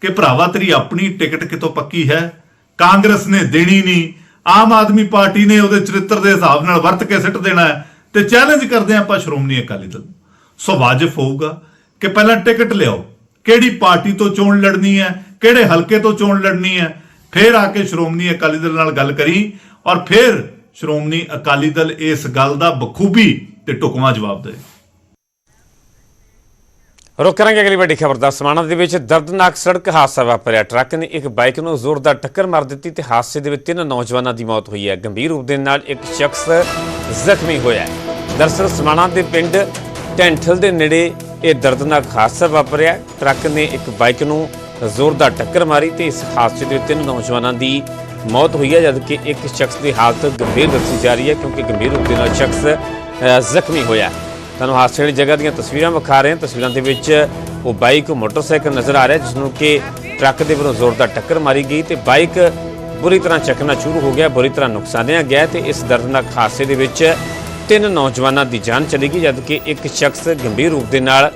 ਕਿ ਭਰਾਵਾ ਤੇਰੀ ਆਪਣੀ ਟਿਕਟ ਕਿਤੋਂ ਪੱਕੀ ਹੈ? ਕਾਂਗਰਸ ਨੇ ਦੇਣੀ ਨਹੀਂ, ਆਮ ਆਦਮੀ ਪਾਰਟੀ ਨੇ ਉਹਦੇ ਚਰਿੱਤਰ ਦੇ ਹਿਸਾਬ ਨਾਲ ਵਰਤ ਕੇ ਸਿੱਟ ਦੇਣਾ ਹੈ ਤੇ ਚੈਲੰਜ ਕਰਦੇ ਹਾਂ ਆਪਾਂ ਸ਼੍ਰੋਮਣੀ ਅਕਾਲੀ ਦਲ ਨੂੰ। ਸੋ ਵਾਜਬ ਹੋਊਗਾ ਕਿ ਪਹਿਲਾਂ ਟਿਕਟ ਲਿਆਓ। ਕਿਹੜੀ ਪਾਰਟੀ ਤੋਂ ਚੋਣ ਲੜਨੀ ਹੈ, ਕਿਹੜੇ ਹਲਕੇ ਤੋਂ ਚੋਣ ਲੜਨੀ ਹੈ। ਫਿਰ ਆ ਕੇ ਸ਼੍ਰੋਮਣੀ ਅਕਾਲੀ ਦਲ ਨਾਲ ਗੱਲ ਕਰੀ ਔਰ ਫਿਰ ਸ਼੍ਰੋਮਣੀ ਅਕਾਲੀ ਦਲ ਇਸ ਗੱਲ ਦਾ ਬਖੂਬੀ ਤੇ ਟੁਕਮਾ ਜਵਾਬ ਦੇ। ਰੁਕ ਕਰਾਂਗੇ ਅਗਲੀ ਵੱਡੀ ਖਬਰ ਦਾ। ਸਮਾਣਾ ਦੇ ਵਿੱਚ ਦਰਦਨਾਕ ਸੜਕ ਹਾਦਸਾ ਵਾਪਰਿਆ। ਟਰੱਕ ਨੇ ਇੱਕ ਬਾਈਕ ਨੂੰ ਜ਼ੋਰਦਾਰ ਟੱਕਰ ਮਾਰ ਦਿੱਤੀ ਤੇ ਹਾਦਸੇ ਦੇ ਵਿੱਚ ਤਿੰਨ ਨੌਜਵਾਨਾਂ ਦੀ ਮੌਤ ਹੋਈ ਹੈ। ਗੰਭੀਰ ਰੂਪ ਦੇ ਨਾਲ ਇੱਕ ਸ਼ਖਸ ਜ਼ਖਮੀ ਹੋਇਆ ਹੈ। ਦਰਸਲ ਸਮਾਣਾ ਦੇ ਪਿੰਡ ਟੈਂਠਲ ਦੇ ਨੇੜੇ ਇਹ ਦਰਦਨਾਕ ਹਾਦਸਾ ਵਾਪਰਿਆ। ਟਰੱਕ ਨੇ ਇੱਕ ਬਾਈਕ ਨੂੰ ਜ਼ੋਰਦਾਰ ਟੱਕਰ ਮਾਰੀ ਤੇ ਇਸ ਹਾਦਸੇ ਦੇ ਤਿੰਨ ਨੌਜਵਾਨਾਂ ਦੀ ਮੌਤ ਹੋਈ ਹੈ, ਜਦਕਿ ਇੱਕ ਸ਼ਖਸ ਦੀ ਹਾਲਤ ਗੰਭੀਰ ਦੱਸੀ ਜਾ ਰਹੀ ਹੈ, ਕਿਉਂਕਿ ਗੰਭੀਰ ਰੂਪ ਦੇ ਨਾਲ ਸ਼ਖਸ ਜ਼ਖਮੀ ਹੋਇਆ। ਤੁਹਾਨੂੰ ਹਾਦਸੇ ਵਾਲੀ ਜਗ੍ਹਾ ਦੀਆਂ ਤਸਵੀਰਾਂ ਵਿਖਾ ਰਹੇ ਹਾਂ। ਤਸਵੀਰਾਂ ਦੇ ਵਿੱਚ ਉਹ ਬਾਈਕ ਮੋਟਰਸਾਈਕਲ ਨਜ਼ਰ ਆ ਰਿਹਾ, ਜਿਸ ਨੂੰ ਕਿ ਟਰੱਕ ਦੇ ਵੱਲੋਂ ਜ਼ੋਰਦਾਰ ਟੱਕਰ ਮਾਰੀ ਗਈ ਤੇ ਬਾਈਕ ਬੁਰੀ ਤਰ੍ਹਾਂ ਚੱਕਣਾ ਸ਼ੁਰੂ ਹੋ ਗਿਆ, ਬੁਰੀ ਤਰ੍ਹਾਂ ਨੁਕਸਾਨਿਆ ਗਿਆ ਤੇ ਇਸ ਦਰਦਨਾਕ ਹਾਦਸੇ ਦੇ ਵਿੱਚ ਤਿੰਨ ਨੌਜਵਾਨਾਂ ਦੀ ਜਾਨ ਚਲੀ ਗਈ ਜਦਕਿ ਇੱਕ ਸ਼ਖਸ ਗੰਭੀਰ ਰੂਪ ਦੇ ਨਾਲ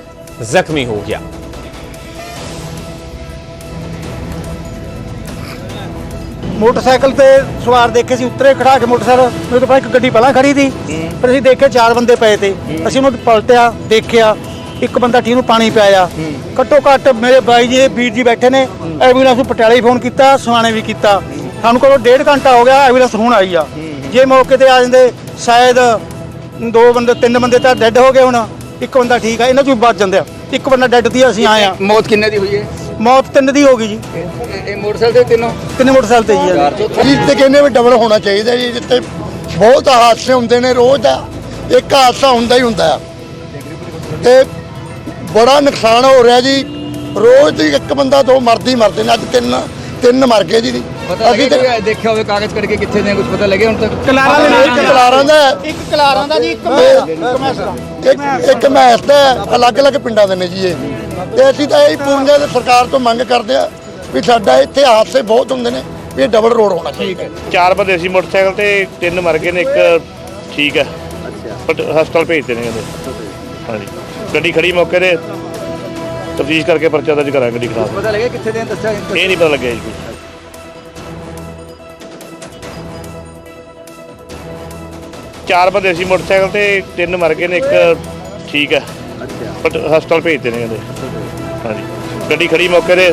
ਜ਼ਖਮੀ ਹੋ ਗਿਆ। ਮੋਟਰਸਾਈਕਲ ਤੇ ਸਵਾਰ ਦੇਖੇ ਸੀ ਉੱਤਰੇ ਖੜਾ ਕੇ ਮੋਟਰਸਾਈਕਲ ਮੇਰੇ ਤੋਂ ਇੱਕ ਗੱਡੀ ਪਹਿਲਾਂ ਖੜੀ ਸੀ। ਫਿਰ ਅਸੀਂ ਦੇਖੇ ਚਾਰ ਬੰਦੇ ਪਏ ਤੇ ਅਸੀਂ ਉਹਨੂੰ ਪਲਟਿਆ ਦੇਖਿਆ ਇੱਕ ਬੰਦਾ ਠੀਕ ਨੂੰ ਪਾਣੀ ਪਿਆਇਆ। ਘੱਟੋ ਘੱਟ ਮੇਰੇ ਬਾਈ ਜੀ ਵੀਰ ਜੀ ਬੈਠੇ ਨੇ ਐਂਬੂਲੈਂਸ ਨੂੰ ਪਟਿਆਲੇ ਹੀ ਫੋਨ ਕੀਤਾ ਸੁਹਾਣੇ ਵੀ ਕੀਤਾ। ਸਾਨੂੰ ਕੋਲ ਡੇਢ ਘੰਟਾ ਹੋ ਗਿਆ ਐਂਬੂਲੈਂਸ ਹੁਣ ਆਈ ਆ। ਜੇ ਮੌਕੇ ਤੇ ਆ ਜਾਂਦੇ ਸ਼ਾਇਦ ਦੋ ਬੰਦੇ ਤਿੰਨ ਬੰਦੇ ਤਾਂ ਡੈੱਡ ਹੋ ਗਏ ਹੁਣ। ਇੱਕ ਬੰਦਾ ਠੀਕ ਆ ਇਹਨਾਂ ਚੋਂ ਵੀ ਬਚ ਜਾਂਦੇ ਆ। ਇੱਕ ਬੰਦਾ ਡੈੱਡ ਦੀ ਅਸੀਂ ਆਏ ਆ। ਮੌਤ ਕਿੰਨੇ ਦੀ ਹੋਈ ਹੈ ਮੌਤ ਤਿੰਨ ਦੀ ਹੋ ਗਈ ਜੀ। ਇਹ- ਇਹ ਮੋਟਰਸਾਈਕਲ ਤੇ ਤਿੰਨੋਂ? ਤਿੰਨ ਮੋਟਰਸਾਈਕਲ ਤੇ ਜੀ ਆ ਜੀ। ਜੀ ਤੇ ਕਹਿੰਦੇ ਵੀ ਡਬਲ ਹੋਣਾ ਚਾਹੀਦਾ ਜੀ ਜਿੱਥੇ ਬਹੁਤ ਹਾਦਸੇ ਹੁੰਦੇ ਨੇ ਰੋਜ਼ ਦਾ ਇੱਕ ਹਾਦਸਾ ਹੁੰਦਾ ਹੀ ਹੁੰਦਾ ਆ। ਤੇ ਬੜਾ ਨੁਕਸਾਨ ਹੋ ਰਿਹਾ ਜੀ। ਰੋਜ਼ ਦੀ ਇੱਕ ਬੰਦਾ ਦੋ ਮਰਦੀ ਮਰਦੇ ਨੇ ਅੱਜ ਤਿੰਨ ਤਿੰਨ ਮਰ ਗਏ ਜੀ। ਪਤਾ ਲੱਗੇ ਕੋਈ ਦੇਖਿਆ ਹੋਵੇ ਕਾਗਜ਼ ਕੱਢ ਕੇ ਕਿੱਥੇ ਨੇ ਕੁਝ ਪਤਾ ਲੱਗਿਆ ਹੁਣ ਤੱਕ? ਕਲਾਰਾ ਇੱਕ ਕਲਾਰਾਂ ਦਾ ਹੈ, ਇੱਕ ਕਲਾਰਾਂ ਦਾ ਜੀ ਇੱਕ ਮੈਸ ਦਾ ਇੱਕ ਇੱਕ ਮੈਸ ਦਾ ਹੈ, ਅਲੱਗ-ਅਲੱਗ ਪਿੰਡਾਂ ਦੇ ਨੇ ਜੀ ਇਹ। ਤੇ ਅਸੀਂ ਤਾਂ ਇਹ ਪੂੰਜਾ ਦੇ ਸਰਕਾਰ ਤੋਂ ਮੰਗ ਕਰਦੇ ਆ ਵੀ ਸਾਡਾ ਇੱਥੇ ਹਾਦਸੇ ਬਹੁਤ ਹੁੰਦੇ ਨੇ ਵੀ ਇਹ ਡਬਲ ਰੋਡ ਹੋਣਾ ਚਾਹੀਦਾ। ਚਾਰ ਬੰਦੇ ਸੀ ਮੋਟਰਸਾਈਕਲ ਤੇ ਤਿੰਨ ਮਰ ਗਏ ਨੇ ਇੱਕ ਠੀਕ ਹੈ। ਅੱਛਾ। ਬਟ ਹਸਪਤਾਲ ਭੇਜਦੇ ਨੇ ਕਹਿੰਦੇ ਹਾਂਜੀ। ਗੱਡੀ ਖੜੀ ਮੌਕੇ ਤੇ ਤਫਤੀਸ਼ ਕਰਕੇ ਪਰਚਾ ਦਰਜ ਕਰਾਂਗੇ ਗੱਡੀ ਖਿਲਾਫ। ਪਤਾ ਲੱਗਿਆ ਕਿੱਥੇ ਦੇ ਦੱਸਿਆ ਇਹ ਨਹੀਂ ਪਤਾ ਲੱਗਿਆ ਜੀ ਕੁਛ। ਚਾਰ ਬੰਦੇ ਸੀ ਮੋਟਰਸਾਈਕਲ ਤੇ ਤਿੰਨ ਮਰ ਗਏ ਨੇ ਇੱਕ ਠੀਕ ਹੈ। ਅੱਛਾ। ਬਟ ਹਸਪਤਾਲ ਭੇਜਦੇ ਨੇ ਕਹਿੰਦੇ। ਹਾਂਜੀ। ਗੱਡੀ ਖੜੀ ਮੌਕੇ ਤੇ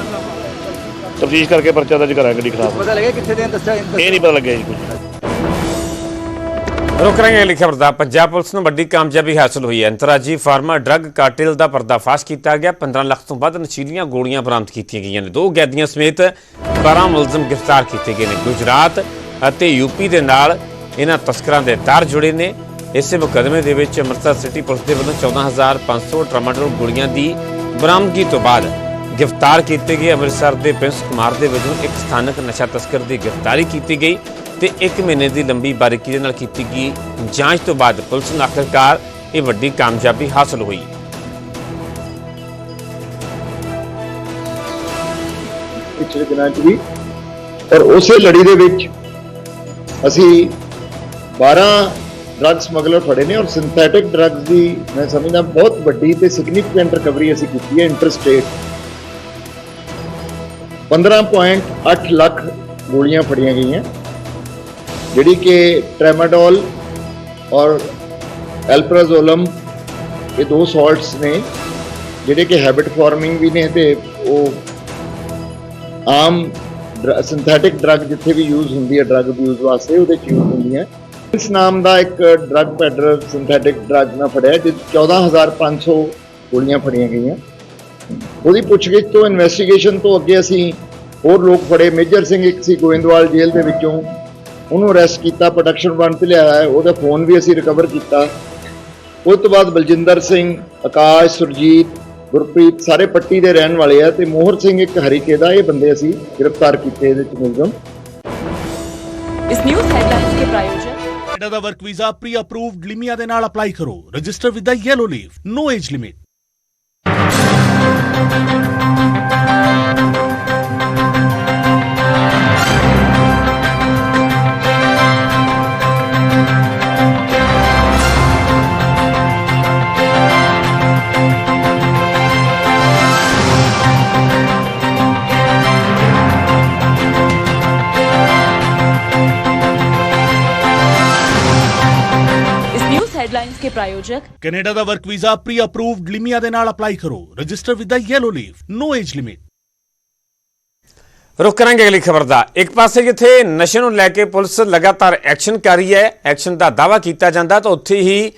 ਤਫਤੀਸ਼ ਕਰਕੇ ਪਰਚਾ ਦਰਜ ਕਰਾਂਗੇ ਗੱਡੀ ਖਿਲਾਫ ਪਤਾ ਲੱਗਿਆ ਕਿੱਥੇ ਦੇ ਦੱਸਿਆ ਇਹ ਨਹੀਂ ਪਤਾ ਲੱਗਿਆ ਜੀ ਕੁਝ ਰੁਕ ਕਰਾਂਗੇ ਅਗਲੀ ਖਬਰ ਦਾ ਪੰਜਾਬ ਪੁਲਿਸ ਨੂੰ ਵੱਡੀ ਕਾਮਯਾਬੀ ਹਾਸਲ ਹੋਈ ਹੈ। ਅੰਤਰਰਾਜੀ ਫਾਰਮਾ ਡਰੱਗ ਕਾਰਟੇਲ ਦਾ ਪਰਦਾਫਾਸ਼ ਕੀਤਾ ਗਿਆ। 15 ਲੱਖ ਤੋਂ ਵੱਧ ਨਸ਼ੀਲੀਆਂ ਗੋਲੀਆਂ ਬਰਾਮਦ ਕੀਤੀਆਂ ਗਈਆਂ ਨੇ। ਦੋ ਕੈਦੀਆਂ ਸਮੇਤ 12 ਮੁਲਜ਼ਮ ਗ੍ਰਿਫਤਾਰ ਕੀਤੇ ਗਏ ਨੇ। ਗੁਜਰਾਤ ਅਤੇ ਯੂਪੀ ਦੇ ਨਾਲ ਇਹਨਾਂ ਤਸਕਰਾਂ ਦੇ ਦਰ ਜੁੜੇ ਨੇ। ਇਸੇ ਮੁਕਦਮੇ ਦੇ ਵਿੱਚ ਅੰਮ੍ਰਿਤਸਰ ਸਿਟੀ ਪੁਲਿਸ ਦੇ ਵੱਲੋਂ 14500 ਟਰਾਮਾਡੋਲ ਗੋਲੀਆਂ ਦੀ ਬਰਾਮਦਗੀ ਤੋਂ ਬਾਅਦ ਗ੍ਰਿਫਤਾਰ ਕੀਤੇ ਗਏ ਅੰਮ੍ਰਿਤਸਰ ਦੇ ਪ੍ਰਿੰਸ ਕੁਮਾਰ ਦੇ ਵਜੋਂ ਇੱਕ ਸਥਾਨਕ ਨਸ਼ਾ ਤਸਕਰ ਦੀ ਗ੍ਰਿਫਤਾਰੀ ਕੀਤੀ ਗਈ ਤੇ 1 ਮਹੀਨੇ ਦੀ ਲੰਬੀ ਬਾਰੀਕੀ ਦੇ ਨਾਲ ਕੀਤੀ ਗਈ ਜਾਂਚ ਤੋਂ ਬਾਅਦ ਪੁਲਿਸ ਨੂੰ ਆਖਰਕਾਰ ਇਹ ਵੱਡੀ ਕਾਮਯਾਬੀ ਹਾਸਲ ਹੋਈ। ਪਿਛਲੇ ਦਿਨਾਂ 'ਚ ਵੀ ਔਰ ਉਸੇ ਲੜੀ ਦੇ ਵਿੱਚ ਅਸੀਂ 12 ਡਰੱਗ ਸਮਗਲਰ ਫੜੇ ਨੇ ਔਰ ਸਿੰਥੈਟਿਕ ਡਰੱਗਸ ਦੀ ਮੈਂ ਸਮਝਦਾ ਬਹੁਤ ਵੱਡੀ ਤੇ ਸਿਗਨੀਫੀਕੈਂਟ ਰਿਕਵਰੀ ਅਸੀਂ ਕੀਤੀ ਹੈ ਇੰਟਰਸਟੇਟ 15.8 ਲੱਖ ਗੋਲੀਆਂ ਫੜੀਆਂ ਗਈਆਂ, ਜਿਹੜੀ ਕਿ ਟ੍ਰੈਮਾਡੋਲ ਔਰ ਐਲਪਰਾਜ਼ੋਲਮ ਇਹ ਦੋ ਸਾਲਟਸ ਨੇ, ਜਿਹੜੇ ਕਿ ਹੈਬਿਟ ਫਾਰਮਿੰਗ ਵੀ ਨੇ ਤੇ ਉਹ ਆਮ ਸਿੰਥੈਟਿਕ ਡਰੱਗ ਜਿੱਥੇ ਵੀ ਯੂਜ਼ ਹੁੰਦੀ ਹੈ ਡਰੱਗ ਯੂਜ਼ ਵਾਸਤੇ, ਉਹਦੇ ਚ ਯੂਜ਼ ਹੁੰਦੀਆਂ। ਇਸ ਨਾਮ ਦਾ ਇੱਕ ਡਰੱਗ ਪੈਡਰ ਸਿੰਥੈਟਿਕ ਡਰੱਗ ਨਾਲ ਫੜਿਆ ਜਿਸ 14500 ਗੋਲੀਆਂ ਫੜੀਆਂ ਗਈਆਂ। ਉਹਦੀ ਪੁੱਛਗਿੱਛ ਤੋਂ ਇਨਵੈਸਟੀਗੇਸ਼ਨ ਤੋਂ ਅੱਗੇ ਅਸੀਂ ਹੋਰ ਲੋਕ ਫੜੇ। ਮੇਜਰ ਸਿੰਘ ਇੱਕ ਸੀ ਗੋਇੰਦਵਾਲ ਜੇਲ੍ਹ ਦੇ ਵਿੱਚੋਂ। ਉਹਨੂੰ ਅਰੈਸਟ ਕੀਤਾ ਪ੍ਰੋਡਕਸ਼ਨ ਵਨ ਤੇ ਲਿਆਇਆ ਉਹਦਾ ਫੋਨ ਵੀ ਅਸੀਂ ਰਿਕਵਰ ਕੀਤਾ। ਉਸ ਤੋਂ ਬਾਅਦ ਬਲਜਿੰਦਰ ਸਿੰਘ, ਆਕਾਸ਼, ਸੁਰਜੀਤ, ਗੁਰਪ੍ਰੀਤ ਸਾਰੇ ਪੱਟੀ ਦੇ ਰਹਿਣ ਵਾਲੇ ਆ ਤੇ ਮੋਹਰ ਸਿੰਘ ਇੱਕ ਹਰੀਕੇ ਦਾ। ਇਹ ਬੰਦੇ ਅਸੀਂ ਗ੍ਰਿਫਤਾਰ ਕੀਤੇ ਇਹਦੇ ਚ ਮੁਲਜ਼ਮ ਇਸ ਨਿਊਜ਼ ਹੈਡਲਾਈਨ ਦੇ ਪ੍ਰਾਯੋਜਕ ਕੈਨੇਡਾ ਦਾ ਵਰਕ ਵੀਜ਼ਾ ਪ੍ਰੀ ਅਪਰੂਵਡ ਲਿਮੀਆ ਦੇ ਨਾਲ ਅਪਲਾਈ ਕਰੋ। Register with the yellow leaf no age limit news headlines के प्रायोजक ਕੈਨੇਡਾ ਦਾ ਵਰਕ ਵੀਜ਼ਾ ਪ੍ਰੀ ਅਪਰੂਵਡ ਲਿਮੀਆ ਦੇ ਨਾਲ ਅਪਲਾਈ ਕਰੋ register with the yellow leaf no age limit ਰੁਕ ਕਰਾਂਗੇ ਅਗਲੀ ਖਬਰ ਦਾ ਇੱਕ ਪਾਸੇ ਜਿੱਥੇ ਨਸ਼ੇ ਨੂੰ ਲੈ ਕੇ ਪੁਲਿਸ ਲਗਾਤਾਰ ਐਕਸ਼ਨ ਕਰ ਰਹੀ ਹੈ ਐਕਸ਼ਨ ਦਾ ਦਾਵਾ ਕੀਤਾ ਜਾਂਦਾ ਤਾਂ ਉੱਥੇ ਹੀ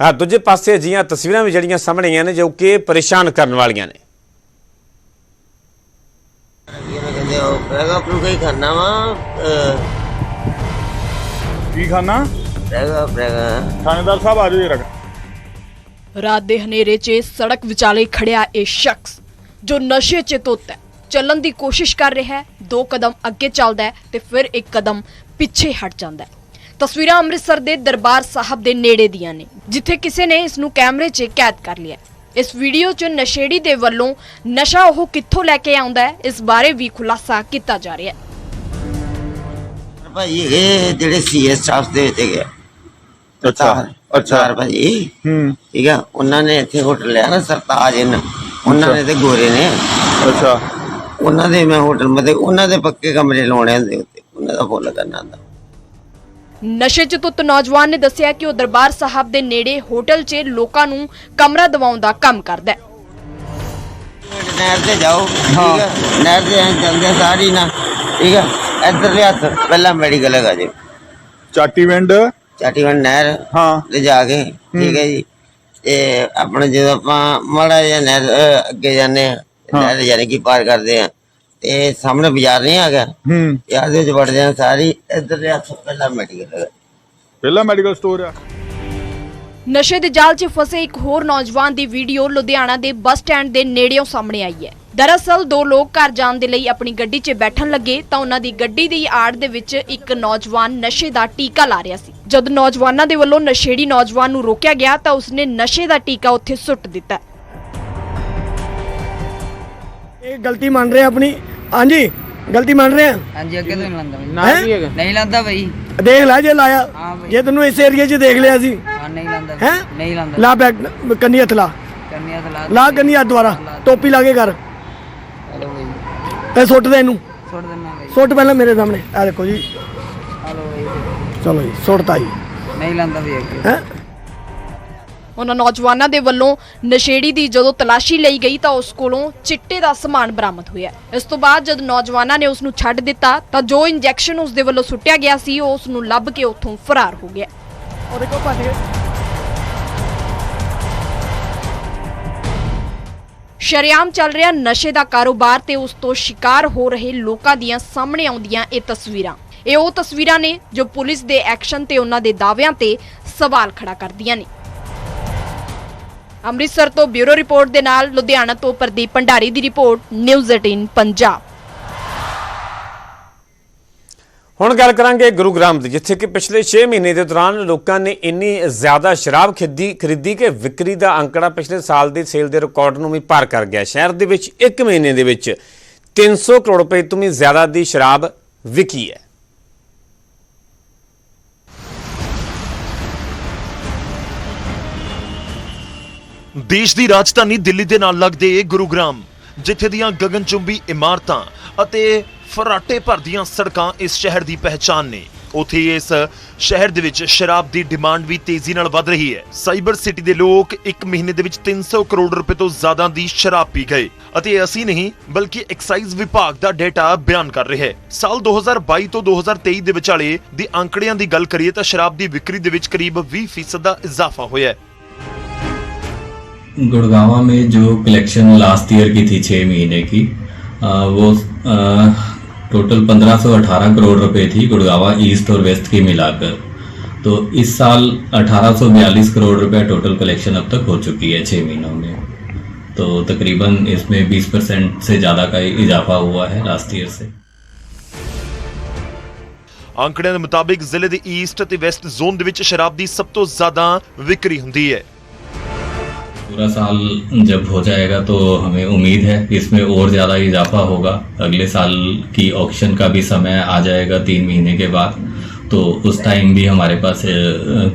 ਅ, ਦੂਜੇ ਪਾਸੇ ਅਜਿਹੀਆਂ ਤਸਵੀਰਾਂ ਵੀ ਜਿਹੜੀਆਂ ਸਾਹਮਣੇ ਆਈਆਂ ਨੇ ਜੋ ਕਿ ਪਰੇਸ਼ਾਨ ਕਰਨ ਵਾਲੀਆਂ ਨੇ ਕਹਿੰਦੇ ਉਹ ਪ੍ਰੈਗਾ ਪ੍ਰੂਗਾ ਹੀ ਕਰਨਾ ਵਾ ਕੀ ਖਾਣਾ ਪ੍ਰੈਗਾ ਪ੍ਰੈਗਾ ਥਾਣੇਦਾਰ ਸਾਹਿਬ ਆ ਜਾਓ ਜਰਾ ਰਾਤ ਦੇ ਹਨੇਰੇ 'ਚ ਸੜਕ ਵਿਚਾਲੇ ਖੜਿਆ ਇਹ ਸ਼ਖਸ ਜੋ ਨਸ਼ੇ 'ਚ ਧੁੱਤ ਹੈ। ਚੱਲਣ ਦੀ ਕੋਸ਼ਿਸ਼ ਕਰ ਰਿਹਾ ਹੈ ਦੋ ਕਦਮ ਅੱਗੇ ਚੱਲਦਾ ਹੈ ਤੇ ਫਿਰ ਇੱਕ ਕਦਮ ਪਿੱਛੇ ਹਟ ਜਾਂਦਾ ਹੈ। ਤਸਵੀਰਾਂ ਅੰਮ੍ਰਿਤਸਰ ਦੇ ਦਰਬਾਰ ਸਾਹਿਬ ਦੇ ਨੇੜੇ ਦੀਆਂ ਨੇ ਜਿੱਥੇ ਕਿਸੇ ਨੇ ਇਸ ਨੂੰ ਕੈਮਰੇ 'ਚ ਕੈਦ ਕਰ ਲਿਆ। ਇਸ ਵੀਡੀਓ 'ਚ ਨਸ਼ੇੜੀ ਦੇ ਵੱਲੋਂ ਨਸ਼ਾ ਉਹ ਕਿੱਥੋਂ ਲੈ ਕੇ ਆਉਂਦਾ ਹੈ ਇਸ ਬਾਰੇ ਵੀ ਖੁਲਾਸਾ ਕੀਤਾ ਜਾ ਰਿਹਾ ਹੈ। ਭਾਈ ਇਹ ਜਿਹੜੇ ਸੀਐਸ ਸਟਾਫ ਦੇ ਵਿੱਚ ਹੈਗੇ ਅੱਛਾ। ਅੱਛਾ। ਭਾਈ ਹੂੰ। ਠੀਕ ਆ? ਉਹਨਾਂ ਨੇ ਇੱਥੇ ਹੋਟਲ ਲਿਆ ਨਾ ਸਰਤਾਜ ਇਨ ਉਹਨਾਂ ਨੇ ਤੇ ਗੋਰੇ ਨੇ। ਅੱਛਾ। ਉਹਨਾਂ ਦੇ ਮੈਂ ਹੋਟਲ ਮਤੇ ਉਹਨਾਂ ਦੇ ਪੱਕੇ ਕਮਰੇ ਲਾਉਣੇ ਹੁੰਦੇ ਉੱਤੇ। ਉਹਨਾਂ ਦਾ ਫੁੱਲ ਕਰਨਾ ਹੁੰਦਾ। ਨਸ਼ੇ 'ਚ ਧੁੱਤ ਨੌਜਵਾਨ ਨੇ ਦੱਸਿਆ ਕਿ ਉਹ ਦਰਬਾਰ ਸਾਹਿਬ ਦੇ ਨੇੜੇ ਹੋਟਲ 'ਚ ਲੋਕਾਂ ਨੂੰ ਕਮਰਾ ਦਿਵਾਉਣ ਦਾ ਕੰਮ ਕਰਦਾ ਹੈ। ਨਹਿਰ ਤੇ ਜਾਓ। ਠੀਕ ਆ? ਨਹਿਰ ਤੇ ਐਂ ਆ ਸਾਰੀ ਨਾ। ਠੀਕ ਆ? ਇੱਧਰਲੇ ਹੱਥ ਪਹਿਲਾਂ ਮੈਡੀਕਲ ਹੈਗਾ ਜੀ। ਚਾਟੀਵਿੰਡ ਚਾਟੀਵੰਡ ਨਹਿਰ ਹਾਂ। ਤੇ ਜਾ ਕੇ ਠੀਕ ਹੈ ਜੀ। ਤੇ ਆਪਣਾ ਜਦੋਂ ਆਪਾਂ ਮਾੜਾ ਜਿਹਾ ਨਹਿਰ ਅਹ, ਅੱਗੇ ਜਾਂਦੇ ਆ ਨਹਿਰ ਯਾਨੀ ਕਿ ਪਾਰ ਕਰਦੇ ਆ ਤੇ ਸਾਹਮਣੇ ਬਾਜ਼ਾਰ ਨਹੀਂ ਆ ਗਿਆ ਹੂੰ ਯਾਰ ਦੇ ਵਿੱਚ ਵੜਦੇ ਆ ਸਾਰੀ ਇੱਧਰ ਦੇ ਹੱਥ ਪਹਿਲਾਂ ਮੈਡੀਕਲ ਪਹਿਲਾ ਮੈਡੀਕਲ ਸਟੋਰ ਆ। ਨਸ਼ੇ ਦੇ ਜਾਲ 'ਚ ਫਸੇ ਇੱਕ ਹੋਰ ਨੌਜਵਾਨ ਦੀ ਵੀਡੀਓ ਲੁਧਿਆਣਾ ਦੇ ਬੱਸ ਸਟੈਂਡ ਦੇ ਨੇੜਿਓਂ ਸਾਹਮਣੇ ਆਈ ਹੈ। ਦਰਅਸਲ ਦੋ ਲੋਕ ਘਰ ਜਾਣ ਦੇ ਲਈ ਆਪਣੀ ਗੱਡੀ 'ਚ ਬੈਠਣ ਲੱਗੇ ਤਾਂ ਉਹਨਾਂ ਦੀ ਗੱਡੀ ਦੀ ਆੜ ਦੇ ਵਿੱਚ ਇੱਕ ਨੌਜਵਾਨ ਨਸ਼ੇ ਦਾ ਟੀਕਾ ਲਾ ਰਿਹਾ ਸੀ। ਜਦ ਨੌਜਵਾਨਾਂ ਦੇ ਵੱਲੋਂ ਨਸ਼ੇੜੀ ਨੌਜਵਾਨ ਨੂੰ ਰੋਕਿਆ ਗਿਆ ਤਾਂ ਉਸਨੇ ਨਸ਼ੇ ਦਾ ਟੀਕਾ ਉੱਥੇ ਸੁੱਟ ਦਿੱਤਾ। ਇਹ ਗਲਤੀ ਮੰਨ ਰਹੇ ਆ ਆਪਣੀ? ਹਾਂਜੀ ਗਲਤੀ ਮੰਨ ਰਹੇ ਆ? ਹਾਂਜੀ ਅੱਗੇ ਤੋਂ ਨਹੀਂ ਲੰਦਾ ਹੈਂ? ਨਹੀਂ ਲੰਦਾ ਬਈ। ਦੇਖ ਲੈ ਜੇ ਲਾਇਆ। ਹਾਂ ਬਈ। ਜੇ ਤੈਨੂੰ ਇਸ ਏਰੀਏ 'ਚ ਦੇਖ ਲਿਆ ਸੀ। ਹਾਂ ਨਹੀਂ ਲੰਦਾ ਹੈ? ਨਹੀਂ ਲੰਦਾ। ਲਾ ਬੈਗ ਕੰਨੀ ਹੱਥ ਲਾ। ਕੰਨਿਆ ਤੇ ਲਾ। ਲਾ ਕੰਨੀ ਹੱਥ ਦੁਆਰਾ ਟੋਪੀ ਲਾ ਕੇ ਕਰ ਬਈ। ਇਹ ਸੁੱਟ ਦੇ ਇਹਨੂੰ। ਛੋੜ ਦੇਣਾ ਬਈ। ਸੁੱਟ ਪਹਿਲਾਂ ਮੇਰੇ ਸਾਹਮਣੇ। ਆ ਦੇਖੋ ਜੀ। ਬਈ ਚਲੋ ਜੀ ਸੁੱਟਤਾ ਜੀ। ਨਹੀਂ ਲੰਦਾ ਵੀ ਅੱਗੇ। ਹੈ? ਉਹਨਾਂ ਨੌਜਵਾਨਾਂ ਦੇ ਵੱਲੋਂ ਨਸ਼ੇੜੀ ਦੀ ਜਦੋਂ ਤਲਾਸ਼ੀ ਲਈ ਗਈ ਤਾਂ ਉਸ ਕੋਲੋਂ ਚਿੱਟੇ ਦਾ ਸਮਾਨ ਬਰਾਮਦ ਹੋਇਆ। ਇਸ ਤੋਂ ਬਾਅਦ ਜਦ ਨੌਜਵਾਨਾਂ ਨੇ ਉਸ ਨੂੰ ਛੱਡ ਦਿੱਤਾ ਤਾਂ ਜੋ ਇੰਜੈਕਸ਼ਨ ਉਸ ਦੇ ਵੱਲੋਂ ਸੁੱਟਿਆ ਗਿਆ ਸੀ ਉਹ ਉਸ ਨੂੰ ਲੱਭ ਕੇ ਉੱਥੋਂ ਫਰਾਰ ਹੋ ਗਿਆ। ਉਹ ਦੇਖੋ ਭੱਜ। ਗਏ ਸ਼ਰੇਆਮ ਚੱਲ ਰਿਹਾ ਨਸ਼ੇ ਦਾ ਕਾਰੋਬਾਰ ਤੇ ਉਸ ਤੋਂ ਸ਼ਿਕਾਰ ਹੋ ਰਹੇ ਲੋਕਾਂ ਦੀਆਂ ਸਾਹਮਣੇ ਆਉਂਦੀਆਂ ਇਹ ਤਸਵੀਰਾਂ। ਇਹ ਉਹ ਤਸਵੀਰਾਂ ਨੇ ਜੋ ਪੁਲਿਸ ਦੇ ਐਕਸ਼ਨ ਤੇ ਉਹਨਾਂ ਦੇ ਦਾਅਵਿਆਂ ਤੇ ਸਵਾਲ ਖੜਾ ਕਰਦੀਆਂ ਨੇ। ਅੰਮ੍ਰਿਤਸਰ ਤੋਂ ਬਿਊਰੋ ਰਿਪੋਰਟ ਦੇ ਨਾਲ ਲੁਧਿਆਣਾ ਤੋਂ ਪ੍ਰਦੀਪ ਭੰਡਾਰੀ ਦੀ ਰਿਪੋਰਟ, ਨਿਊਜ਼ 18 ਪੰਜਾਬ। ਹੁਣ ਗੱਲ ਕਰਾਂਗੇ ਗੁਰੂਗ੍ਰਾਮ ਦੀ, ਜਿੱਥੇ ਕਿ ਪਿਛਲੇ 6 ਮਹੀਨੇ ਦੇ ਦੌਰਾਨ ਲੋਕਾਂ ਨੇ ਇੰਨੀ ਜ਼ਿਆਦਾ ਸ਼ਰਾਬ ਖਰੀਦੀ ਖਰੀਦੀ ਕਿ ਵਿਕਰੀ ਦਾ ਅੰਕੜਾ ਪਿਛਲੇ ਸਾਲ ਦੀ ਸੇਲ ਦੇ ਰਿਕਾਰਡ ਨੂੰ ਵੀ ਪਾਰ ਕਰ ਗਿਆ। ਸ਼ਹਿਰ ਦੇ ਵਿੱਚ 1 ਮਹੀਨੇ ਦੇ ਵਿੱਚ 300 ਕਰੋੜ ਰੁਪਏ ਤੋਂ ਵੀ ਜ਼ਿਆਦਾ ਦੀ ਸ਼ਰਾਬ ਵਿਕੀ ਹੈ। ਦੇਸ਼ ਦੀ ਰਾਜਧਾਨੀ ਦਿੱਲੀ ਦੇ ਨਾਲ ਲੱਗਦੇ ਗੁਰੂਗ੍ਰਾਮ, ਜਿੱਥੇ ਦੀਆਂ ਗਗਨਚੁੰਬੀ ਇਮਾਰਤਾਂ ਅਤੇ ਫਰਾਟੇ ਭਰਦੀਆਂ ਸੜਕਾਂ ਇਸ ਸ਼ਹਿਰ ਦੀ ਪਹਿਚਾਨ ਨੇ। ਉਥੇ ਇਸ ਸ਼ਹਿਰ ਦੇ ਵਿੱਚ ਸ਼ਰਾਬ ਦੀ ਡਿਮਾਂਡ ਵੀ ਤੇਜ਼ੀ ਨਾਲ ਵੱਧ ਰਹੀ ਹੈ। ਸਾਈਬਰ ਸਿਟੀ ਦੇ ਲੋਕ ਇੱਕ ਮਹੀਨੇ ਦੇ ਵਿੱਚ 300 ਕਰੋੜ ਰੁਪਏ ਤੋਂ ਜ਼ਿਆਦਾ ਦੀ ਸ਼ਰਾਬ ਪੀ ਗਏ ਅਤੇ ਅਸੀਂ ਨਹੀਂ, ਬਲਕਿ ਐਕਸਾਈਜ਼ ਵਿਭਾਗ ਦਾ ਡੇਟਾ ਬਿਆਨ ਕਰ ਰਿਹਾ ਹੈ। ਸਾਲ 2022 ਤੋਂ 2023 ਦੇ ਵਿਚਾਲੇ ਦੇ ਅੰਕੜਿਆਂ ਦੀ ਗੱਲ ਕਰੀਏ ਤਾਂ ਸ਼ਰਾਬ ਦੀ ਵਿਕਰੀ ਦੇ ਵਿੱਚ ਕਰੀਬ 20% ਦਾ ਇਜ਼ਾਫਾ ਹੋਇਆ ਹੈ। गुड़गांव में जो कलेक्शन लास्ट ईयर की थी छः महीने की आ, वो आ, टोटल 1518 करोड़ रुपए थी गुड़गांव ईस्ट और वेस्ट की मिलाकर तो इस साल 1842 करोड़ रुपए टोटल कलेक्शन अब तक हो चुकी है छः महीनों में तो तकरीबन इसमें 20 परसेंट से ज़्यादा का इजाफा हुआ है लास्ट ईयर से ਅੰਕੜਿਆਂ ਦੇ ਮੁਤਾਬਿਕ ਜ਼ਿਲ੍ਹੇ ਦੇ ਈਸਟ ਅਤੇ ਵੈਸਟ ਜ਼ੋਨ ਦੇ ਵਿੱਚ ਸ਼ਰਾਬ ਦੀ ਸਭ ਤੋਂ ਜ਼ਿਆਦਾ ਵਿਕਰੀ ਹੁੰਦੀ ਹੈ पूरा साल जब हो जाएगा तो हमें उम्मीद है इसमें और ज़्यादा इजाफा होगा अगले साल की ऑक्शन का भी समय आ जाएगा तीन महीने के बाद तो उस टाइम भी हमारे पास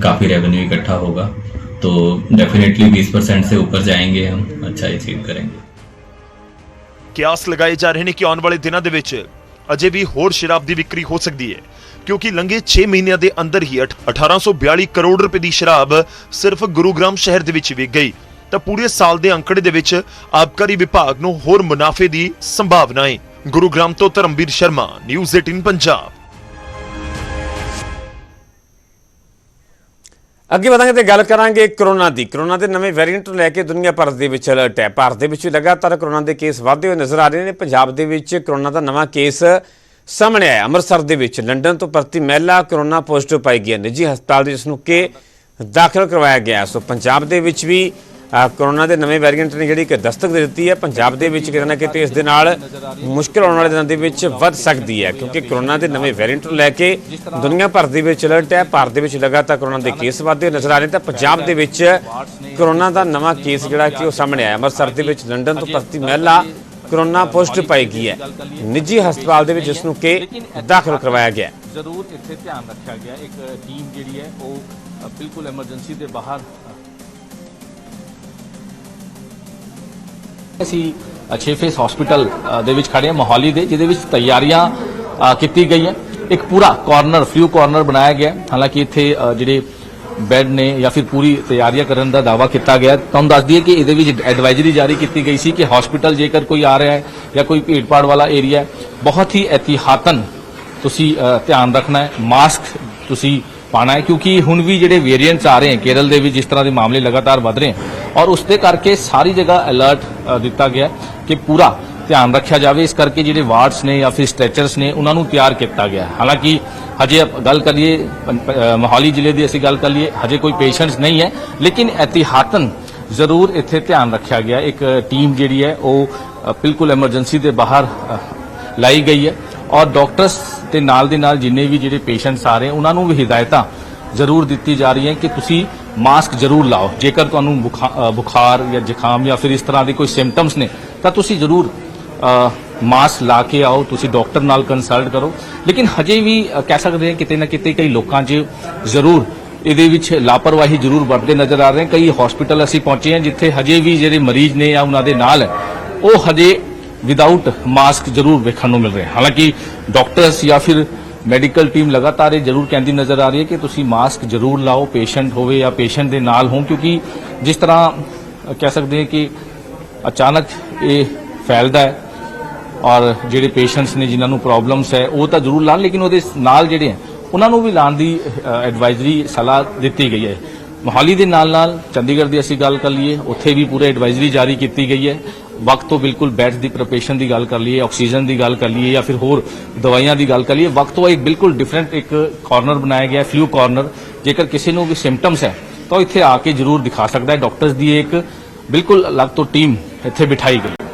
काफ़ी रेवेन्यू इकट्ठा होगा तो डेफिनेटली 20 परसेंट से ऊपर जाएंगे हम अच्छा अचीव करेंगे ਕਿਆਸ ਲਗਾਏ ਜਾ ਰਹੇ ਨੇ ਕਿ ਆਉਣ ਵਾਲੇ ਦਿਨਾਂ ਦੇ ਵਿੱਚ ਅਜੇ ਵੀ ਹੋਰ ਸ਼ਰਾਬ ਦੀ ਵਿਕਰੀ ਹੋ ਸਕਦੀ ਹੈ ਕਿਉਂਕਿ ਲੰਘੇ 6 ਮਹੀਨਿਆਂ ਦੇ ਅੰਦਰ ਹੀ ਅਠ- 1842 ਕਰੋੜ ਰੁਪਏ ਦੀ ਸ਼ਰਾਬ ਸਿਰਫ ਗੁਰੂਗ੍ਰਾਮ ਸ਼ਹਿਰ ਦੇ ਵਿੱਚ ਵਿਕ ਗਈ ਤਾਂ ਪੂਰੇ ਸਾਲ ਦੇ ਅੰਕੜੇ ਦੇ ਵਿੱਚ ਆਬਕਾਰੀ ਵਿਭਾਗ ਨੂੰ ਹੋਰ ਮੁਨਾਫੇ ਦੀ ਸੰਭਾਵਨਾ ਹੈ। ਗੁਰੂਗ੍ਰਾਮ ਤੋਂ ਧਰਮਵੀਰ ਸ਼ਰਮਾ ਨਿਊਜ਼ 18 ਪੰਜਾਬ। ਅੱਗੇ ਵਧਾਂਗੇ ਤੇ ਗੱਲ ਕਰਾਂਗੇ ਕਰੋਨਾ ਦੀ। ਕਰੋਨਾ ਦੇ ਨਵੇਂ ਵੇਰੀਐਂਟ ਨੂੰ ਲੈ ਕੇ ਦੁਨੀਆ ਭਰ ਦੇ ਵਿੱਚ ਅਲਰਟ ਹੈ ਭਾਰਤ ਦੇ ਵਿੱਚ ਲਗਾਤਾਰ ਕਰੋਨਾ ਦੇ ਕੇਸ ਵਧਦੇ ਹੋਏ ਨਜ਼ਰ ਆ ਰਹੇ ਨੇ। ਪੰਜਾਬ ਦੇ ਵਿੱਚ ਕਰੋਨਾ ਦਾ ਨਵਾਂ ਕੇਸ ਸਾਹਮਣੇ ਆਇਆ। ਅੰਮ੍ਰਿਤਸਰ ਦੇ ਵਿੱਚ ਲੰਡਨ ਤੋਂ ਪ੍ਰਤੀ ਮਹਿਲਾ ਕਰੋਨਾ ਪੋਜ਼ਿਟਿਵ ਪਾਈ ਗਈ ਹੈ। ਨਿੱਜੀ ਹਸਪਤਾਲ ਦੇ ਜਿਸ ਨੂੰ ਕਿ ਦਾਖਲ ਕਰਵਾਇਆ ਗਿਆ ਸੋ ਪੰਜਾਬ ਦੇ ਵਿੱਚ ਵੀ ਕਰੋਨਾ ਦੇ ਨਵੇਂ ਵੇਰੀਐਂਟ ਨੇ ਜਿਹੜੀ ਕਿ ਦਸਤਕ ਦੇ ਦਿੱਤੀ ਹੈ ਪੰਜਾਬ ਦੇ ਵਿੱਚ ਕਿਤੇ ਨਾ ਕਿਤੇ ਇਸ ਦੇ ਨਾਲ ਮੁਸ਼ਕਲ ਆਉਣ ਵਾਲੇ ਦਿਨਾਂ ਦੇ ਵਿੱਚ ਵੱਧ ਸਕਦੀ ਹੈ ਕਿਉਂਕਿ ਕਰੋਨਾ ਦੇ ਨਵੇਂ ਵੇਰੀਐਂਟ ਨੂੰ ਲੈ ਕੇ ਦੁਨੀਆ ਭਰ ਦੇ ਵਿੱਚ ਅਲਰਟ ਹੈ ਭਾਰਤ ਦੇ ਵਿੱਚ ਲਗਾਤਾਰ ਕਰੋਨਾ ਦੇ ਕੇਸ ਵਧਦੇ ਹੋਏ ਨਜ਼ਰ ਆ ਰਹੇ ਤਾਂ ਪੰਜਾਬ ਦੇ ਵਿੱਚ ਕਰੋਨਾ ਦਾ ਨਵਾਂ ਕੇਸ ਜਿਹੜਾ ਕਿ ਉਹ ਸਾਹਮਣੇ ਆਇਆ। ਅੰਮ੍ਰਿਤਸਰ ਦੇ ਵਿੱਚ ਲੰਡਨ ਤੋਂ ਪਰਤੀ ਮਹਿਲਾ ਕਰੋਨਾ ਪੋਜ਼ਿਟਿਵ ਪਾਈ ਗਈ ਹੈ। ਨਿੱਜੀ ਹਸਪਤਾਲ ਦੇ ਵਿੱਚ ਇਸ ਨੂੰ ਕਿ ਦਾਖਲ ਕਰਵਾਇਆ ਗਿਆ। ਹੈ। ਜ਼ਰੂਰ ਇੱਥੇ ਧਿਆਨ ਰੱਖਿਆ ਗਿਆ। ਇੱਕ ਟੀਮ ਜਿਹੜੀ ਹੈ ਉਹ ਅ, ਬਿਲਕੁਲ ਐਮਰਜੈਂਸੀ ਦੇ ਬਾਹਰ ਅਸੀਂ 6 ਫੇਸ ਹਸਪੀਟਲ ਦੇ ਵਿੱਚ ਖੜੇ ਹਾਂ ਮੋਹਾਲੀ ਦੇ ਜਿਹਦੇ ਵਿੱਚ ਤਿਆਰੀਆਂ ਅ, ਕੀਤੀ ਗਈਆਂ ਇੱਕ ਪੂਰਾ ਕਾਰਨਰ ਫਿਊ ਕਾਰਨਰ ਬਣਾਇਆ ਗਿਆ ਹਾਲਾਂਕਿ ਇੱਥੇ ਜਿਹੜੇ ਬੈੱਡ ਨੇ ਜਾਂ ਫਿਰ ਪੂਰੀ ਤਿਆਰੀਆਂ ਕਰਨ ਦਾ ਦਾਵਾ ਕੀਤਾ ਗਿਆ ਤੁਹਾਨੂੰ ਦੱਸ ਦਈਏ ਕਿ ਇਹਦੇ ਵਿੱਚ ਐਡਵਾਈਜ਼ਰੀ ਜਾਰੀ ਕੀਤੀ ਗਈ ਸੀ ਕਿ ਹਸਪੀਟਲ ਜੇਕਰ ਕੋਈ ਆ ਰਿਹਾ ਹੈ ਜਾਂ ਕੋਈ ਭੀੜਪਾੜ ਵਾਲਾ ਏਰੀਆ ਹੈ ਬਹੁਤ ਹੀ ਇਹਤਿਆਤਨ ਤੁਸੀਂ ਧਿਆਨ ਰੱਖਣਾ ਹੈ। ਮਾਸਕ ਤੁਸੀਂ ਪਾਣਾ ਹੈ, ਕਿਉਂਕਿ ਹੁਣ ਵੀ ਜਿਹੜੇ ਵੇਰੀਐਂਟਸ ਆ ਰਹੇ ਹਨ ਕੇਰਲ ਦੇ ਵਿੱਚ ਜਿਸ ਤਰ੍ਹਾਂ ਦੇ ਮਾਮਲੇ ਲਗਾਤਾਰ ਵਧ ਰਹੇ ਹਨ ਔਰ ਉਸ ਦੇ ਕਰਕੇ ਸਾਰੀ ਜਗ੍ਹਾ ਅਲਰਟ ਦਿੱਤਾ ਗਿਆ ਕਿ ਪੂਰਾ ਧਿਆਨ ਰੱਖਿਆ ਜਾਵੇ। ਇਸ ਕਰਕੇ ਜਿਹੜੇ ਵਾਰਡਸ ਨੇ ਜਾਂ ਫਿਰ ਸਟ੍ਰੈਚਰਸ ਨੇ, ਉਹਨਾਂ ਨੂੰ ਤਿਆਰ ਕੀਤਾ ਗਿਆ ਹਾਲਾਂਕਿ ਹਜੇ ਆਪ ਗੱਲ ਕਰੀਏ, ਪੰ- ਮੋਹਾਲੀ ਜ਼ਿਲ੍ਹੇ ਦੀ ਅਸੀਂ ਗੱਲ ਕਰ ਲਈਏ, ਹਜੇ ਕੋਈ ਪੇਸ਼ੈਂਟਸ ਨਹੀਂ ਹੈ, ਲੇਕਿਨ ਇਹਤਿਆਤਨ ਜ਼ਰੂਰ ਇੱਥੇ ਧਿਆਨ ਰੱਖਿਆ ਗਿਆ ਇੱਕ ਟੀਮ ਜਿਹੜੀ ਹੈ, ਉਹ ਬਿਲਕੁਲ ਐਮਰਜੈਂਸੀ ਦੇ ਬਾਹਰ ਲਾਈ ਗਈ ਹੈ। ਔਰ ਡਾਕਟਰਸ ਦੇ ਨਾਲ ਦੇ ਨਾਲ ਜਿੰਨੇ ਵੀ ਜਿਹੜੇ ਪੇਸ਼ੈਂਟਸ ਆ ਰਹੇ, ਉਹਨਾਂ ਨੂੰ ਵੀ ਹਦਾਇਤਾਂ ਜ਼ਰੂਰ ਦਿੱਤੀ ਜਾ ਰਹੀਆਂ ਕਿ ਤੁਸੀਂ ਮਾਸਕ ਜ਼ਰੂਰ ਲਾਓ। ਜੇਕਰ ਤੁਹਾਨੂੰ ਬੁਖਾਰ ਜਾਂ ਜ਼ੁਕਾਮ ਜਾਂ ਫਿਰ ਇਸ ਤਰ੍ਹਾਂ ਦੇ ਕੋਈ ਸਿੰਪਟਮਸ ਨੇ, ਤਾਂ ਤੁਸੀਂ ਜ਼ਰੂਰ ਮਾਸਕ ਲਾ ਕੇ ਆਓ, ਤੁਸੀਂ ਡਾਕਟਰ ਨਾਲ ਕੰਸਲਟ ਕਰੋ। ਲੇਕਿਨ ਹਜੇ ਵੀ ਕਹਿ ਸਕਦੇ ਹਾਂ ਕਿਤੇ ਨਾ ਕਿਤੇ ਕਈ ਲੋਕਾਂ 'ਚ ਜ਼ਰੂਰ ਇਹਦੇ ਵਿੱਚ ਲਾਪਰਵਾਹੀ ਜ਼ਰੂਰ ਵਰਤਦੇ ਨਜ਼ਰ ਆ ਰਹੇ। ਕਈ ਹਸਪੀਟਲ ਅਸੀਂ ਪਹੁੰਚੇ ਹਾਂ ਜਿੱਥੇ ਹਜੇ ਵੀ ਜਿਹੜੇ ਮਰੀਜ਼ ਨੇ ਜਾਂ ਉਹਨਾਂ ਦੇ ਨਾਲ, ਉਹ ਹਜੇ ਵਿਦਆਊਟ ਮਾਸਕ ਜ਼ਰੂਰ ਵੇਖਣ ਨੂੰ ਮਿਲ ਰਹੇ ਹਨ। ਹਾਲਾਂਕਿ ਡਾਕਟਰਸ ਜਾਂ ਫਿਰ ਮੈਡੀਕਲ ਟੀਮ ਲਗਾਤਾਰ ਇਹ ਜ਼ਰੂਰ ਕਹਿੰਦੀ ਨਜ਼ਰ ਆ ਰਹੀ ਹੈ ਕਿ ਤੁਸੀਂ ਮਾਸਕ ਜ਼ਰੂਰ ਲਾਓ ਪੇਸ਼ੈਂਟ ਹੋਵੇ ਜਾਂ ਪੇਸ਼ੈਂਟ ਦੇ ਨਾਲ ਹੋ ਕਿਉਂਕਿ ਜਿਸ ਤਰ੍ਹਾਂ ਕਹਿ ਸਕਦੇ ਹਾਂ ਕਿ ਅਚਾਨਕ ਇਹ ਫੈਲਦਾ ਹੈ ਔਰ ਜਿਹੜੇ ਪੇਸ਼ੈਂਟਸ ਨੇ ਜਿਨ੍ਹਾਂ ਨੂੰ ਪ੍ਰੋਬਲਮਸ ਹੈ, ਉਹ ਤਾਂ ਜ਼ਰੂਰ ਲਾਣ ਲੇਕਿਨ ਉਹਦੇ ਨਾਲ ਜਿਹੜੇ ਹੈ, ਉਹਨਾਂ ਨੂੰ ਵੀ ਲਾਣ ਦੀ ਐਡਵਾਈਜ਼ਰੀ ਸਲਾਹ ਦਿੱਤੀ ਗਈ ਹੈ ਮੋਹਾਲੀ ਦੇ ਨਾਲ ਨਾਲ ਚੰਡੀਗੜ੍ਹ ਦੀ ਅਸੀਂ ਗੱਲ ਕਰ ਲਈਏ, ਉੱਥੇ ਵੀ ਪੂਰੇ ਐਡਵਾਈਜ਼ਰੀ ਜਾਰੀ ਕੀਤੀ ਗਈ ਹੈ ਵਕਤ ਤੋਂ ਬਿਲਕੁਲ ਬੈਡਸ ਦੀ ਪ੍ਰੈਪਰੇਸ਼ਨ ਦੀ ਗੱਲ ਕਰ ਲਈਏ ਆਕਸੀਜਨ ਦੀ ਗੱਲ ਕਰ ਲਈਏ ਜਾਂ ਫਿਰ ਹੋਰ ਦਵਾਈਆਂ ਦੀ ਗੱਲ ਕਰ ਲਈਏ, ਵਕਤ ਤੋਂ ਇੱਕ ਬਿਲਕੁਲ ਡਿਫਰੈਂਟ ਇੱਕ ਕਾਰਨਰ ਬਣਾਇਆ ਗਿਆ ਫਲੂ ਕਾਰਨਰ ਜੇਕਰ ਕਿਸੇ ਨੂੰ ਵੀ ਸਿੰਪਟਮਸ ਹੈ, ਤਾਂ ਉਹ ਇੱਥੇ ਆ ਕੇ ਜ਼ਰੂਰ ਦਿਖਾ ਸਕਦਾ ਹੈ। ਡਾਕਟਰਸ ਦੀ ਇੱਕ ਬਿਲਕੁਲ ਅਲੱਗ ਤੋਂ ਟੀਮ ਇੱਥੇ ਬਿਠਾਈ ਗਈ।